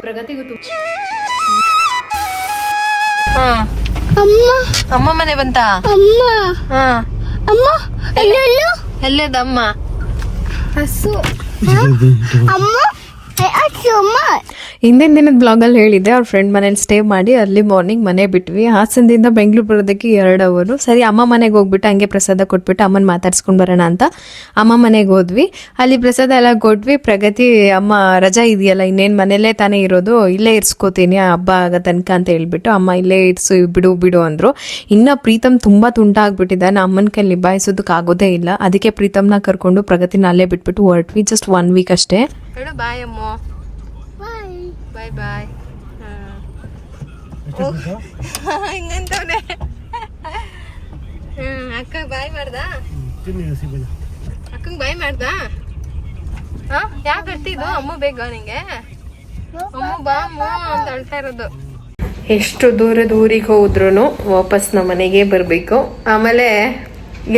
ಪ್ರಗತಿಗೂ ಹಾ ಅಮ್ಮ. ಅಮ್ಮ ಮನೆ ಬಂತ? ಅಮ್ಮ. ಹಾ. ಅಮ್ಮ ಎಲ್ಲೆಲ್ಲು? ಎಲ್ಲದ ಅಮ್ಮ ಹಸು ಅಮ್ಮ. ಹಸು ಅಮ್ಮ. ಹಿಂದಿನ ದಿನದ ಬ್ಲಾಗಲ್ಲಿ ಹೇಳಿದ್ದೆ, ಅವ್ರ ಫ್ರೆಂಡ್ ಮನೇಲಿ ಸ್ಟೇ ಮಾಡಿ ಅರ್ಲಿ ಮಾರ್ನಿಂಗ್ ಮನೆ ಬಿಟ್ವಿ. ಹಾಸನದಿಂದ ಬೆಂಗಳೂರು ಬರೋದಕ್ಕೆ ಎರಡು ಅವರು ಸರಿ, ಅಮ್ಮ ಮನೆಗೆ ಹೋಗ್ಬಿಟ್ಟು ಹಂಗೆ ಪ್ರಸಾದ ಕೊಟ್ಬಿಟ್ಟು ಅಮ್ಮನ ಮಾತಾಡ್ಸ್ಕೊಂಡು ಬರೋಣ ಅಂತ ಅಮ್ಮ ಮನೆಗೆ ಹೋದ್ವಿ. ಅಲ್ಲಿ ಪ್ರಸಾದ ಎಲ್ಲ ಕೊಟ್ವಿ. ಪ್ರಗತಿ, ಅಮ್ಮ, ರಜಾ ಇದೆಯಲ್ಲ, ಇನ್ನೇನು ಮನೇಲೇ ತಾನೇ ಇರೋದು, ಇಲ್ಲೇ ಇರ್ಸ್ಕೋತೀನಿ ಹಬ್ಬ ಆಗೋ ತನಕ ಅಂತ ಹೇಳ್ಬಿಟ್ಟು ಅಮ್ಮ ಇಲ್ಲೇ ಇರ್ಸು, ಬಿಡು ಬಿಡು ಅಂದರು. ಇನ್ನು ಪ್ರೀತಮ್ ತುಂಬ ತುಂಟ ಆಗ್ಬಿಟ್ಟಿದ್ದಾನೆ ಅಮ್ಮನ ಕೈಲಿ ನಿಭಾಯಿಸೋದಕ್ಕೆ ಆಗೋದೇ ಇಲ್ಲ. ಅದಕ್ಕೆ ಪ್ರೀತಮ್ನ ಕರ್ಕೊಂಡು ಪ್ರಗತಿನ ಅಲ್ಲೇ ಬಿಟ್ಬಿಟ್ಟು ಹೊರಟ್ವಿ. ಜಸ್ಟ್ ಒನ್ ವೀಕ್ ಅಷ್ಟೇ. ಹೇಳು ಬಾಯ್ ಅಮ್ಮ. ಬಾಯ್ ಬಾಯ್ ಬಾಯ್ ಹಿಂಗಂತವ್ನೆ ಹ್ಮ್ ಅಕ್ಕ ಬಾಯ್ ಮಾಡ್ದ? ಅಕ್ಕಂಗ್ ಬಾಯ್ ಮಾಡ್ದ? ಹಾ ಯಾಕೆ ಅಳ್ತಿದ್ದು ಅಮ್ಮ ಬೇಗ ನಿಂಗೆ? ಅಮ್ಮ ಬಾ ಅಮ್ಮ ಅಂತ ಅಳ್ತಾ ಇರೋದು. ಎಷ್ಟು ದೂರದ ಊರಿಗೆ ಹೋದ್ರೂ ವಾಪಸ್ ನಮ್ಮ ಮನೆಗೆ ಬರಬೇಕು. ಆಮೇಲೆ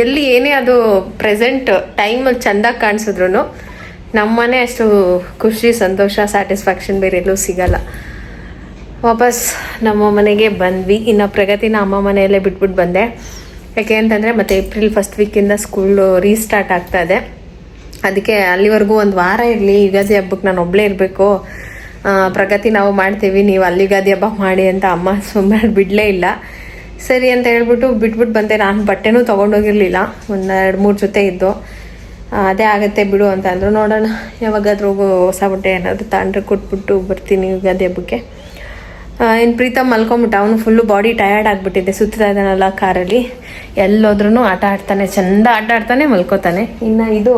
ಎಲ್ಲಿ ಏನೇ ಅದು ಪ್ರೆಸೆಂಟ್ ಟೈಮಲ್ಲಿ ಚೆಂದಾಗಿ ಕಾಣಿಸಿದ್ರು ನಮ್ಮನೆ ಅಷ್ಟು ಖುಷಿ, ಸಂತೋಷ ಸ್ಯಾಟಿಸ್ಫ್ಯಾಕ್ಷನ್ ಬೇರೆ ಎಲ್ಲೂ ಸಿಗಲ್ಲ. ವಾಪಸ್ ನಮ್ಮ ಮನೆಗೆ ಬಂದ್ವಿ. ಇನ್ನು ಪ್ರಗತಿನ ಅಮ್ಮ ಮನೆಯಲ್ಲೇ ಬಿಟ್ಬಿಟ್ಟು ಬಂದೆ. ಯಾಕೆ ಅಂತಂದರೆ ಮತ್ತೆ ಏಪ್ರಿಲ್ ಫಸ್ಟ್ ವೀಕಿಂದ ಸ್ಕೂಲು ರೀಸ್ಟಾರ್ಟ್ ಆಗ್ತಾ ಇದೆ. ಅದಕ್ಕೆ ಅಲ್ಲಿವರೆಗೂ ಒಂದು ವಾರ ಇರಲಿ. ಯುಗಾದಿ ಹಬ್ಬಕ್ಕೆ ನಾನು ಒಬ್ಬಳೇ ಇರಬೇಕು. ಪ್ರಗತಿ ನಾವು ಮಾಡ್ತೀವಿ. ನೀವು ಅಲ್ಲಿ ಯುಗಾದಿ ಹಬ್ಬ ಮಾಡಿ ಅಂತ ಅಮ್ಮ ಸುಮ್ಮನೆ ಬಿಡಲೇ ಇಲ್ಲ. ಸರಿ ಅಂತ ಹೇಳ್ಬಿಟ್ಟು ಬಿಟ್ಬಿಟ್ಟು ಬಂದೆ. ನಾನು ಬಟ್ಟೆನೂ ತೊಗೊಂಡೋಗಿರಲಿಲ್ಲ. ಒಂದು ಎರಡು ಮೂರು ಜೊತೆ ಇದ್ದು. ಅದೇ ಆಗತ್ತೆ ಬಿಡು ಅಂತ ಅಂದರು. ನೋಡೋಣ, ಯಾವಾಗಾದ್ರೂ ಹೊಸ ಬಟ್ಟೆ ಏನಾದರೂ ತಾಂಡ್ರೆ ಕೊಟ್ಬಿಟ್ಟು ಬರ್ತೀನಿ ಯುಗಾದಿ ಹಬ್ಬಕ್ಕೆ. ಇನ್ನು ಪ್ರೀತಮ್ ಮಲ್ಕೊಂಬಿಟ್ಟ. ಅವನು ಫುಲ್ಲು ಬಾಡಿ ಟಯರ್ಡ್ ಆಗಿಬಿಟ್ಟಿದೆ ಸುತ್ತಾ ಇದ್ದಾನಲ್ಲ ಕಾರಲ್ಲಿ. ಎಲ್ಲೋದ್ರೂ ಆಟ ಆಡ್ತಾನೆ. ಚಂದ ಆಟ ಆಡ್ತಾನೆ, ಮಲ್ಕೋತಾನೆ. ಇನ್ನು ಇದು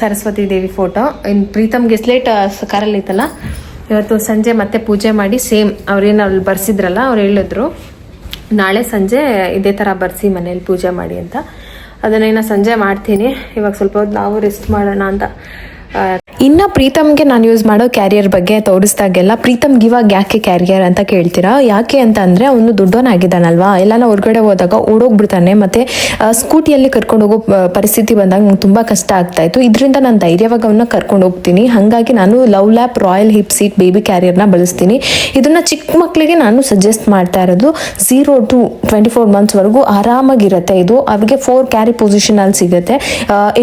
ಸರಸ್ವತಿ ದೇವಿ ಫೋಟೋ ಇನ್ನು ಪ್ರೀತಮ್ಗೆ ಸ್ಲೇಟ್ ಕಾರಲ್ಲಿ ಇತ್ತಲ್ಲ ಇವತ್ತು ಸಂಜೆ ಮತ್ತೆ ಪೂಜೆ ಮಾಡಿ ಸೇಮ್ ಅವ್ರೇನು ಅಲ್ಲಿ ಬರ್ಸಿದ್ರಲ್ಲ, ಅವ್ರು ಹೇಳಿದ್ರು, ನಾಳೆ ಸಂಜೆ ಇದೇ ಥರ ಬರ್ಸಿ ಮನೇಲಿ ಪೂಜೆ ಮಾಡಿ ಅಂತ. ಅದನ್ನೇನ ಸಂಜೆ ಮಾಡ್ತೀನಿ. ಇವಾಗ ಸ್ವಲ್ಪ ಹೊತ್ತು ನಾವು ರೆಸ್ಟ್ ಮಾಡೋಣ ಅಂತ ಇನ್ನ ಪ್ರೀತಮ್ಗೆ ನಾನು ಯೂಸ್ ಮಾಡೋ ಕ್ಯಾರಿಯರ್ ಬಗ್ಗೆ ತೋರಿಸ್ದಾಗೆಲ್ಲ ಪ್ರೀತಮ್ಗೆ ಇವಾಗ ಯಾಕೆ ಕ್ಯಾರಿಯರ್ ಅಂತ ಕೇಳ್ತೀರಾ? ಯಾಕೆ ಅಂತ ಅಂದರೆ ಅವನು ದೊಡ್ಡವನಾಗಿದ್ದಾನಲ್ವಾ? ಎಲ್ಲಾನ ಹೊರಗಡೆ ಹೋದಾಗ ಓಡೋಗ್ಬಿಡ್ತಾನೆ, ಮತ್ತು ಸ್ಕೂಟಿಯಲ್ಲಿ ಕರ್ಕೊಂಡು ಹೋಗೋ ಪರಿಸ್ಥಿತಿ ಬಂದಾಗ ನಂಗೆ ತುಂಬ ಕಷ್ಟ ಆಗ್ತಾಯಿತ್ತು ಇದರಿಂದ ನಾನು ಧೈರ್ಯವಾಗಿ ಅವನ್ನ ಕರ್ಕೊಂಡು ಹೋಗ್ತೀನಿ. ಹಾಗಾಗಿ ನಾನು love lap royal hip seat baby ಕ್ಯಾರಿಯರ್ನ ಬಳಸ್ತೀನಿ. ಇದನ್ನು ಚಿಕ್ಕ ಮಕ್ಕಳಿಗೆ ನಾನು ಸಜೆಸ್ಟ್ ಮಾಡ್ತಾ ಇರೋದು ಝೀರೋ ಟು ಟ್ವೆಂಟಿ ಫೋರ್ ಮಂತ್ಸ್ವರೆಗೂ ಆರಾಮಾಗಿರುತ್ತೆ ಇದು. ಅವ್ರಿಗೆ ಫೋರ್ ಕ್ಯಾರಿ ಪೊಸಿಷನಲ್ಲಿ ಸಿಗುತ್ತೆ.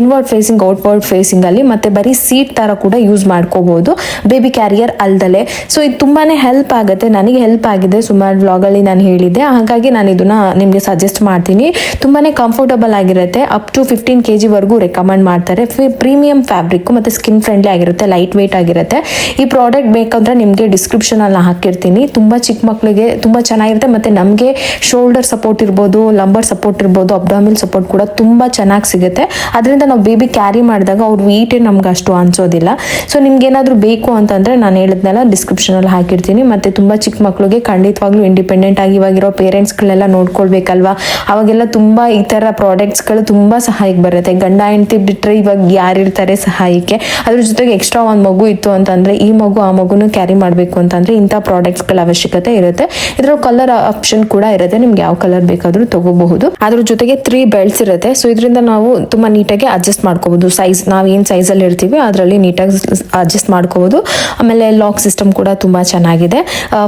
ಇನ್ವರ್ಡ್ ಫೇಸಿಂಗ್ ಔಟ್ವರ್ಡ್ ಫೇಸಿಂಗಲ್ಲಿ ಮತ್ತೆ ಬರೀ ಸೀಟ್ ತರ ಕೂಡ ಯೂಸ್ ಮಾಡ್ಕೋಬಹುದು ಬೇಬಿ ಕ್ಯಾರಿಯರ್ ಅಲ್ದಲೆ. ಸೊ ಇದು ತುಂಬಾನೇ ಹೆಲ್ಪ್ ಆಗುತ್ತೆ. ನನಗೆ ಹೆಲ್ಪ್ ಆಗಿದೆ. ಸುಮಾರು ವ್ಲಾಗಲ್ಲಿ ನಾನು ಹೇಳಿದ್ದೆ. ಹಾಗಾಗಿ ನಾನು ಇದನ್ನ ನಿಮಗೆ ಸಜೆಸ್ಟ್ ಮಾಡ್ತೀನಿ. ತುಂಬಾನೇ ಕಂಫರ್ಟಬಲ್ ಆಗಿರುತ್ತೆ. ಅಪ್ ಟು ಫಿಫ್ಟೀನ್ ಕೆ ಜಿವರೆಗೂ ರೆಕಮೆಂಡ್ ಮಾಡ್ತಾರೆ. ಪ್ರೀಮಿಯಂ ಫ್ಯಾಬ್ರಿಕ್ ಮತ್ತೆ ಸ್ಕಿನ್ ಫ್ರೆಂಡ್ಲಿ ಆಗಿರುತ್ತೆ. ಲೈಟ್ ವೇಟ್ ಆಗಿರುತ್ತೆ. ಈ ಪ್ರಾಡಕ್ಟ್ ಬೇಕಂದ್ರೆ ನಿಮಗೆ ಡಿಸ್ಕ್ರಿಪ್ಷನ್ ಅಲ್ಲಿ ಹಾಕಿರ್ತೀನಿ. ತುಂಬಾ ಚಿಕ್ಕ ಮಕ್ಕಳಿಗೆ ತುಂಬಾ ಚೆನ್ನಾಗಿರುತ್ತೆ. ಮತ್ತೆ ನಮಗೆ ಶೋಲ್ಡರ್ ಸಪೋರ್ಟ್ ಇರ್ಬೋದು ಲಂಬರ್ ಸಪೋರ್ಟ್ ಇರ್ಬೋದು ಅಬ್ಡಾಮಿಲ್ ಸಪೋರ್ಟ್ ಕೂಡ ತುಂಬಾ ಚೆನ್ನಾಗಿ ಸಿಗುತ್ತೆ. ಅದರಿಂದ ನಾವು ಬೇಬಿ ಕ್ಯಾರಿ ಮಾಡಿದಾಗ ಅವ್ರ ವೆಯ್ಟೇ ನಮ್ಗೆ ಅಷ್ಟು ಅನ್ಸೋದಿಲ್ಲ ಸೊ ನಿಮ್ಗೆ ಏನಾದರೂ ಬೇಕು ಅಂತಂದ್ರೆ ನಾನು ಹೇಳಿದ್ನೆಲ್ಲ ಡಿಸ್ಕ್ರಿಪ್ಷನ್ ಅಲ್ಲಿ ಹಾಕಿರ್ತೀನಿ. ಮತ್ತೆ ತುಂಬಾ ಚಿಕ್ಕ ಮಕ್ಕಳಿಗೆ ಖಂಡಿತವಾಗ್ಲೂ ಇಂಡಿಪೆಂಡೆಂಟ್ ಆಗಿ ಇವಾಗಿರೋ ಪೇರೆಂಟ್ಸ್ಗಳೆಲ್ಲ ನೋಡ್ಕೊಳ್ಬೇಕಲ್ವಾ? ಅವಾಗೆಲ್ಲ ತುಂಬಾ ಈ ಥರ ಪ್ರಾಡಕ್ಟ್ಸ್ಗಳು ತುಂಬಾ ಸಹಾಯಕ್ಕೆ ಬರುತ್ತೆ. ಗಂಡ, ಹೆಂಡತಿ ಬಿಟ್ಟರೆ ಇವಾಗ ಯಾರಿರ್ತಾರೆ ಸಹಾಯಕ್ಕೆ? ಅದ್ರ ಜೊತೆಗೆ ಎಕ್ಸ್ಟ್ರಾ ಒಂದು ಮಗು ಇತ್ತು ಅಂತಂದ್ರೆ ಈ ಮಗು ಆ ಮಗುನು ಕ್ಯಾರಿ ಮಾಡಬೇಕು ಅಂತಂದ್ರೆ ಇಂಥ ಪ್ರಾಡಕ್ಟ್ಸ್ಗಳ ಅವಶ್ಯಕತೆ ಇರುತ್ತೆ. ಇದರ ಕಲರ್ ಆಪ್ಷನ್ ಕೂಡ ಇರುತ್ತೆ. ನಿಮ್ಗೆ ಯಾವ ಕಲರ್ ಬೇಕಾದ್ರೂ ತಗೋಬಹುದು. ಅದ್ರ ಜೊತೆಗೆ ತ್ರೀ ಬೆಲ್ಟ್ಸ್ ಇರುತ್ತೆ. ಸೊ ಇದರಿಂದ ನಾವು ತುಂಬಾ ನೀಟಾಗಿ ಅಡ್ಜಸ್ಟ್ ಮಾಡ್ಕೋಬಹುದು. ಸೈಜ್ ನಾವು ಏನ್ ಸೈಜ್ ಅಲ್ಲಿ ಇರ್ತೀವಿ ಅದರಲ್ಲಿ ನೀಟಾಗಿ ಅಡ್ಜಸ್ಟ್ ಮಾಡ್ಕೋಬೋದು. ಆಮೇಲೆ ಲಾಕ್ ಸಿಸ್ಟಮ್ ಕೂಡ ತುಂಬ ಚೆನ್ನಾಗಿದೆ.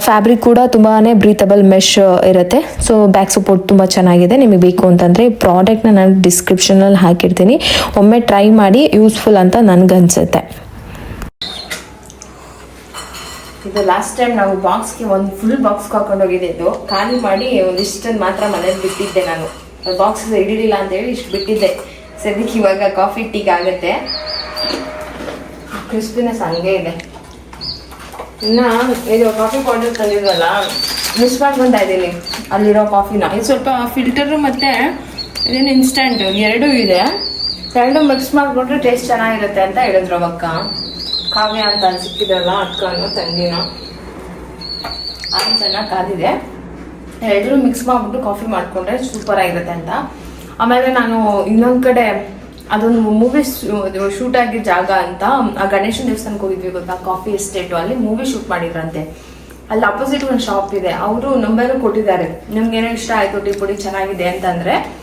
ಫ್ಯಾಬ್ರಿಕ್ ಕೂಡ ತುಂಬಾನೇ ಬ್ರೀತಬಲ್ ಮೆಶ್ ಇರುತ್ತೆ. ಸೊ, ಬ್ಯಾಕ್ ಸಪೋರ್ಟ್ ತುಂಬ ಚೆನ್ನಾಗಿದೆ. ನಿಮಗೆ ಬೇಕು ಅಂತಂದರೆ ಪ್ರಾಡಕ್ಟ್ನ ನಾನು ಡಿಸ್ಕ್ರಿಪ್ಷನಲ್ಲಿ ಹಾಕಿರ್ತೀನಿ. ಒಮ್ಮೆ ಟ್ರೈ ಮಾಡಿ, ಯೂಸ್ಫುಲ್ ಅಂತ ನನಗನ್ಸುತ್ತೆ. ಇದು ಲಾಸ್ಟ್ ಟೈಮ್ ನಾವು ಬಾಕ್ಸ್ಗೆ ಒಂದು ಫುಲ್ ಬಾಕ್ಸ್ ಹಾಕೊಂಡು ಹೋಗಿದ್ದು. ಖಾಲಿ ಮಾಡಿ ಒಂದಿಷ್ಟನ್ನು ಮಾತ್ರ ಮನೇಲಿ ಬಿಟ್ಟಿದ್ದೆ ನಾನು. ಬಾಕ್ಸ್ ಹಿಡಿಲಿಲ್ಲ ಅಂತ ಹೇಳಿ ಇಷ್ಟು ಬಿಟ್ಟಿದ್ದೆ. ಸದ್ಯಕ್ಕೆ ಇವಾಗ ಕಾಫಿ ಟೀಗೆ ಆಗುತ್ತೆ. ಕ್ರಿಸ್ಪಿನೆಸ್ ಹಂಗೆ ಇದೆ. ಇನ್ನ ಇದು ಕಾಫಿ ಪೌಡರ್ ತಂದಿದ್ವಲ್ಲ ಮಿಸ್ ಮಾಡ್ಕೊತಾ ಇದ್ದೀನಿ ಅಲ್ಲಿರೋ ಕಾಫಿನ ಇದು ಸ್ವಲ್ಪ ಫಿಲ್ಟರ್ ಮತ್ತೆ ಇದೇನು ಇನ್ಸ್ಟಂಟ್ ಎರಡೂ ಇದೆ. ಎರಡು ಮಿಕ್ಸ್ ಮಾಡಿಬಿಟ್ರೆ ಟೇಸ್ಟ್ ಚೆನ್ನಾಗಿರುತ್ತೆ ಅಂತ ಹೇಳಿದ್ರು ಅವಕ್ಕ. ಕಾವ್ಯ ಅಂತ ಸಿಕ್ಕಿದ್ರಲ್ಲ ಅಕ್ಕನೂ ತಂಗಿನೋ. ಅದು ಚೆನ್ನಾಗಿ ಕಾದಿದೆ. ಎರಡರೂ ಮಿಕ್ಸ್ ಮಾಡಿಬಿಟ್ಟು ಕಾಫಿ ಮಾಡಿಕೊಂಡ್ರೆ ಸೂಪರ್ ಆಗಿರುತ್ತೆ ಅಂತ. ಆಮೇಲೆ ನಾನು ಇನ್ನೊಂದು ಕಡೆ ಅದೊಂದು ಮೂವಿ ಶೂಟ್ ಆಗಿದ್ದ ಜಾಗ ಅಂತ ಆ ಗಣೇಶನ ದೇವಸ್ಥಾನಕ್ಕೆ ಹೋಗಿದ್ವಿ ಗೊತ್ತಾ? ಕಾಫಿ ಎಸ್ಟೇಟು ಅಲ್ಲಿ ಮೂವಿ ಶೂಟ್ ಮಾಡಿದ್ರಂತೆ. ಅಲ್ಲಿ ಅಪೋಸಿಟ್ ಒಂದು ಶಾಪ್ ಇದೆ. ಅವರು ನಂಬರು ಕೊಟ್ಟಿದ್ದಾರೆ. ನಿಮ್ಗೆ ಏನೋ ಇಷ್ಟ ಆಯ್ತು ಟೀ ಪುಡಿ ಚೆನ್ನಾಗಿದೆ ಅಂತಂದ್ರೆ,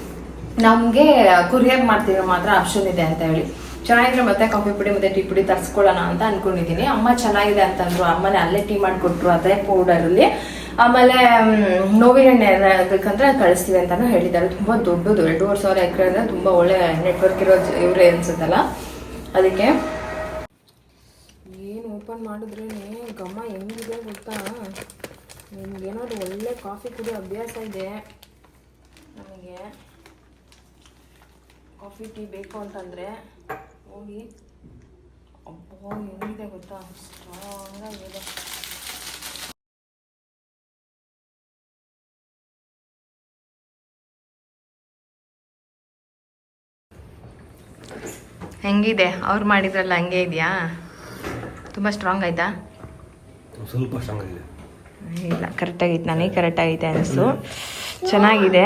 ನಮಗೆ ಕುರಿಯರ್ ಮಾಡ್ತಿರೋ ಮಾತ್ರ ಆಪ್ಷನ್ ಇದೆ ಅಂತ ಹೇಳಿ. ಚೆನ್ನಾಗಿದ್ರೆ ಮತ್ತೆ ಕಾಫಿ ಪುಡಿ, ಮತ್ತೆ ಟೀ ಪುಡಿ ತರಿಸ್ಕೊಳ್ಳೋಣ ಅಂತ ಅನ್ಕೊಂಡಿದ್ದೀನಿ. ಅಮ್ಮ ಚೆನ್ನಾಗಿದೆ ಅಂತಂದ್ರು, ಅಮ್ಮನೇ ಅಲ್ಲೇ ಟೀ ಮಾಡಿಕೊಟ್ರು ಅದೇ ಪೌಡರಲ್ಲಿ. ಆಮೇಲೆ ನೋವಿನ ಎಣ್ಣೆ ಬೇಕಂದ್ರೆ ಕಳಿಸ್ತೀವಿ ಅಂತಾನು ಹೇಳಿದ್ದಾರೆ. ತುಂಬ ದೊಡ್ಡದು, ಎರಡೂವರೆ ಸಾವಿರ ಎಕರೆ ಅಂದರೆ ತುಂಬ ಒಳ್ಳೆ ನೆಟ್ವರ್ಕ್ ಇರೋ ಇವರೇ ಅನ್ಸುತ್ತಲ್ಲ. ಅದಕ್ಕೆ ಏನು ಓಪನ್ ಮಾಡಿದ್ರೇ ಗಮ್ಮ ಹೆಂಗಿದೆ ಗೊತ್ತಾ? ನಿಮ್ಗೇನಾದ್ರು ಒಳ್ಳೆ ಕಾಫಿ ಕುಡಿಯೋ ಅಭ್ಯಾಸ ಇದೆ? ನನಗೆ ಕಾಫಿ, ಟೀ ಬೇಕು ಅಂತಂದರೆ ಹೋಗಿ ಅಬ್ಬೋ ಹೆಂಗಿದೆ ಗೊತ್ತಾ ಸ್ಟ್ರಾಂಗ್ ಆಗಿದೆ ಹೆಂಗಿದೆ? ಅವ್ರು ಮಾಡಿದ್ರಲ್ಲ ಹಂಗೆ ಇದೆಯಾ? ತುಂಬ ಸ್ಟ್ರಾಂಗ್ ಆಯ್ತಾ? ಸ್ವಲ್ಪ ಸ್ಟ್ರಾಂಗ್ ಆಗಿದೆ. ಇಲ್ಲ ಕರೆಕ್ಟಾಗಿತ್ತು ನನಗೆ ಕರೆಕ್ಟಾಗೈತೆ ಅನಿಸ್ತು. ಚೆನ್ನಾಗಿದೆ.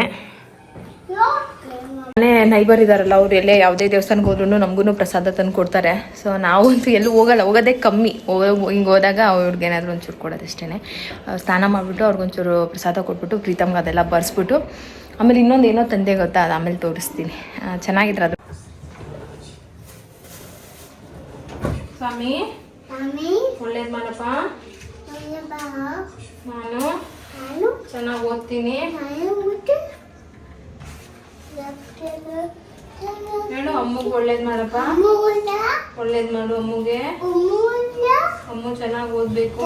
ಮನೆ ನೈಬರ್ ಇದಾರಲ್ಲ ಅವ್ರು ಎಲ್ಲೇ ಯಾವುದೇ ದೇವಸ್ಥಾನಕ್ಕೆ ಹೋದ್ರು ನಮಗೂ ಪ್ರಸಾದ ತಂದು ಕೊಡ್ತಾರೆ. ಸೊ ನಾವಂತೂ ಎಲ್ಲೂ ಹೋಗಲ್ಲ ಹೋಗೋದೇ ಕಮ್ಮಿ. ಹೋಗೋ ಹೋದಾಗ ಅವ್ರಿಗೆ ಏನಾದರೂ ಒಂಚೂರು ಕೊಡೋದಷ್ಟೇ ಸ್ನಾನ ಮಾಡಿಬಿಟ್ಟು ಅವ್ರಿಗೊಂಚೂರು ಪ್ರಸಾದ ಕೊಟ್ಬಿಟ್ಟು ಪ್ರೀತಮ್ಗೆ ಅದೆಲ್ಲ ಬರ್ಸ್ಬಿಟ್ಟು ಆಮೇಲೆ ಇನ್ನೊಂದು ಏನೋ ತಂದೆ ಗೊತ್ತಾ ಅದು ಆಮೇಲೆ ತೋರಿಸ್ತೀನಿ. ಚೆನ್ನಾಗಿದ್ರೆ ಅದು. ಸ್ವಾಮಿ? ಒಳ್ಳೇದು ಮಾಡಪ್ಪ? ನಾನು? ಚೆನ್ನಾಗಿ ಓದ್ತೀನಿ. ಅಮ್ಮಗೆ ಒಳ್ಳೇದ್ ಮಾಡಪ್ಪ. ಒಳ್ಳೇದ್ ಒಳ್ಳೇದು ಮಾಡು ಅಮ್ಮಗೆ. ಅಮ್ಮ ಚೆನ್ನಾಗಿ ಓದ್ಬೇಕು?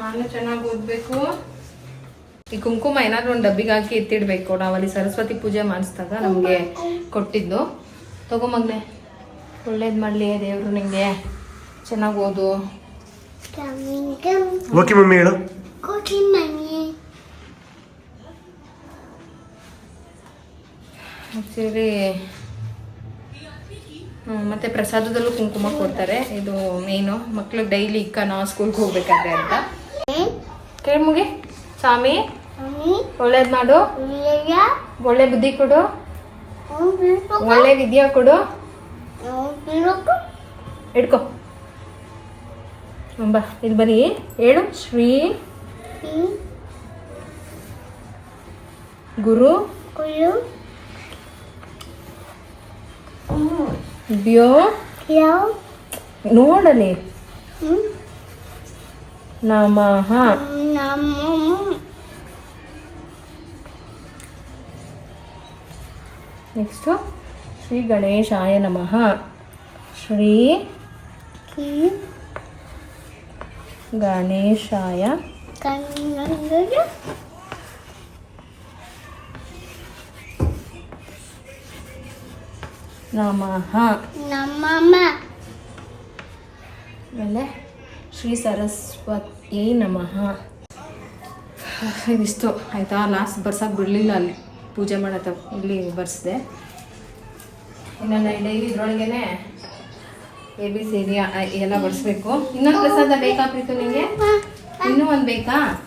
ನಾನು ಚೆನ್ನಾಗಿ ಓದ್ಬೇಕು. ಈ ಕುಂಕುಮ ಏನಾದ್ರು ಒಂದು ಡಬ್ಬಿಗೆ ಹಾಕಿ ಎತ್ತಿಡ್ಬೇಕು. ನಾವಲ್ಲಿ ಸರಸ್ವತಿ ಪೂಜೆ ಮಾಡಿಸ್ದಾಗ ನಮಗೆ ಕೊಟ್ಟಿದ್ದು. ತಗೋ ಮಗ್ನೆ. ಒಳ್ಳೇದು ಮಾಡಲಿ ದೇವರು ನಿಂಗೆ. ಚೆನ್ನಾಗಿ ಓದು. ಓಕೆ ಮಮ್ಮಿ ಹೇಳು. ಆ್ಯಕ್ಚುಲಿ ಮತ್ತೆ ಪ್ರಸಾದದಲ್ಲೂ ಕುಂಕುಮ ಕೊಡ್ತಾರೆ. ಇದು ಮೇನು ಮಕ್ಳಿಗೆ ಡೈಲಿ ಇಕ್ಕ ನಾವು ಸ್ಕೂಲ್ಗೆ ಹೋಗ್ಬೇಕಾದ್ರೆ ಅಂತ. ಕೇಳ್ಮುಗೆ ಕೇಳಿ ಮುಗಿ ಸ್ವಾಮಿ, ಒಳ್ಳೇದ್ ಮಾಡು. ಒಳ್ಳೆ ಬುದ್ಧಿ ಕೊಡು. ಒಳ್ಳೆ ವಿದ್ಯಾ ಕೊಡು. ಇಡ್ಕೊ. ಬಾ. ಇಲ್ಲಿ ಬರೀ ಹೇಳು ಶ್ರೀ ಗುರು. ಹ್ಞೂ ಬ್ಯೋ ಯಾವ ನೋಡಲಿ. ನಮಃ. ನೆಕ್ಸ್ಟು ಶ್ರೀ ಗಣೇಶಾಯ ನಮಃ. ಶ್ರೀ ಗಣೇಶಾಯ. ನಮಃ. namama, ಆಮೇಲೆ ಶ್ರೀ ಸರಸ್ವತಿ ನಮಃ. ಇದಿಷ್ಟು ಆಯಿತಾ? ಲಾಸ್ಟ್ ಬರ್ಸಕ್ಕೆ ಬಿಡಲಿಲ್ಲ ಅಲ್ಲಿ. ಪೂಜೆ ಮಾಡತ್ತ ಇಲ್ಲಿ ಬರ್ಸಿದೆ. ಇನ್ನು ಡೈಲಿ ಇದ್ರೊಳಗೇನೆ ಎ ಬಿ ಸಿ ಡಿ ಎಲ್ಲ ಬರ್ಸ್ಬೇಕು. ಇನ್ನೊಂದು ಪ್ರಸಾದ ಬೇಕಾ ಪ್ರೀತು ನಿಮಗೆ ಇನ್ನೂ ಒಂದು ಬೇಕಾ?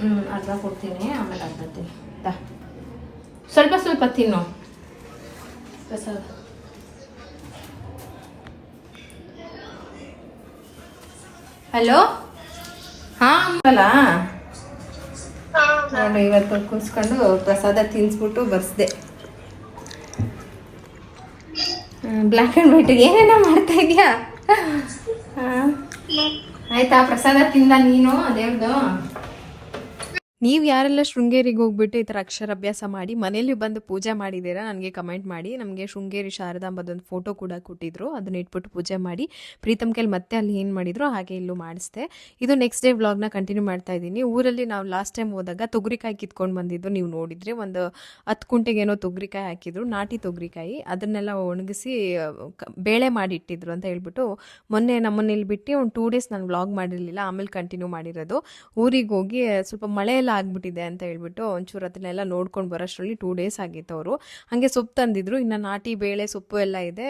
ಹ್ಞೂ ಅರ್ಧ ಕೊಡ್ತೀನಿ ಆಮೇಲೆ ಅರ್ಧ ತಿನ್ನು. ಸ್ವಲ್ಪ ಸ್ವಲ್ಪ ತಿನ್ನು. ಪ್ರಸಾದ ಹಲೋ ಹಾಂ. ಅಲ್ಲ? ನಾನು ಇವತ್ತು ಕೂಸ್ಕೊಂಡು ಪ್ರಸಾದ ತಿನ್ಸ್ಬಿಟ್ಟು ಬರ್ಸ್ದೆ. ಬ್ಲ್ಯಾಕ್ ಆ್ಯಂಡ್ ವೈಟ್ ಏನೇನೋ ಮಾಡ್ತಾ ಇದೆಯಾ? ಹಾಂ. ಆಯ್ತಾ ಪ್ರಸಾದ ತಿಂದ ನೀನು ದೇವ್ರದು? ನೀವು ಯಾರೆಲ್ಲ ಶೃಂಗೇರಿಗೆ ಹೋಗ್ಬಿಟ್ಟು ಈ ಥರ ಅಕ್ಷರಾಭ್ಯಾಸ ಮಾಡಿ ಮನೇಲಿ ಬಂದು ಪೂಜೆ ಮಾಡಿದ್ದೀರಾ ನನಗೆ ಕಮೆಂಟ್ ಮಾಡಿ. ನಮಗೆ ಶೃಂಗೇರಿ ಶಾರದಾಂಬದೊಂದು ಫೋಟೋ ಕೂಡ ಕೊಟ್ಟಿದ್ರು. ಅದನ್ನ ಇಟ್ಬಿಟ್ಟು ಪೂಜೆ ಮಾಡಿ. ಪ್ರೀತಮ್ ಕೈಲಿ ಮತ್ತೆ ಅಲ್ಲಿ ಏನು ಮಾಡಿದ್ರು ಹಾಗೆ ಇಲ್ಲೂ ಮಾಡಿಸ್ದೆ. ಇದು ನೆಕ್ಸ್ಟ್ ಡೇ ವ್ಲಾಗ್ನ ಕಂಟಿನ್ಯೂ ಮಾಡ್ತಾ ಇದ್ದೀನಿ. ಊರಲ್ಲಿ ನಾವು ಲಾಸ್ಟ್ ಟೈಮ್ ಹೋದಾಗ ತೊಗರಿಕಾಯಿ ಕಿತ್ಕೊಂಡು ಬಂದಿದ್ದು ನೀವು ನೋಡಿದರೆ. ಒಂದು ಹತ್ತು ಕುಂಟೆಗೇನೋ ತೊಗರಿಕಾಯಿ ಹಾಕಿದ್ರು, ನಾಟಿ ತೊಗರಿಕಾಯಿ. ಅದನ್ನೆಲ್ಲ ಒಣಗಿಸಿ ಬೇಳೆ ಮಾಡಿಟ್ಟಿದ್ರು ಅಂತ ಹೇಳ್ಬಿಟ್ಟು ಮೊನ್ನೆ ನಮ್ಮನ್ನ ಇಲ್ಲಿ ಬಿಟ್ಟು ಒಂದು ಟೂ ಡೇಸ್ ನಾನು ವ್ಲಾಗ್ ಮಾಡಿರಲಿಲ್ಲ. ಆಮೇಲೆ ಕಂಟಿನ್ಯೂ ಮಾಡಿರೋದು. ಊರಿಗೆ ಹೋಗಿ ಸ್ವಲ್ಪ ಮಳೆ ಎಲ್ಲ ಆಗ್ಬಿಟ್ಟಿದೆ ಅಂತ ಹೇಳ್ಬಿಟ್ಟು ಒಂಚೂರು ಅದನ್ನೆಲ್ಲ ನೋಡ್ಕೊಂಡು ಬರೋಷ್ಟರಲ್ಲಿ ಟೂ ಡೇಸ್ ಆಗಿತ್ತು ಅವರು. ಹಾಗೆ ಸೊಪ್ಪು ತಂದಿದ್ರು. ಇನ್ನು ನಾಟಿ ಬೇಳೆ ಸೊಪ್ಪು ಎಲ್ಲ ಇದೆ.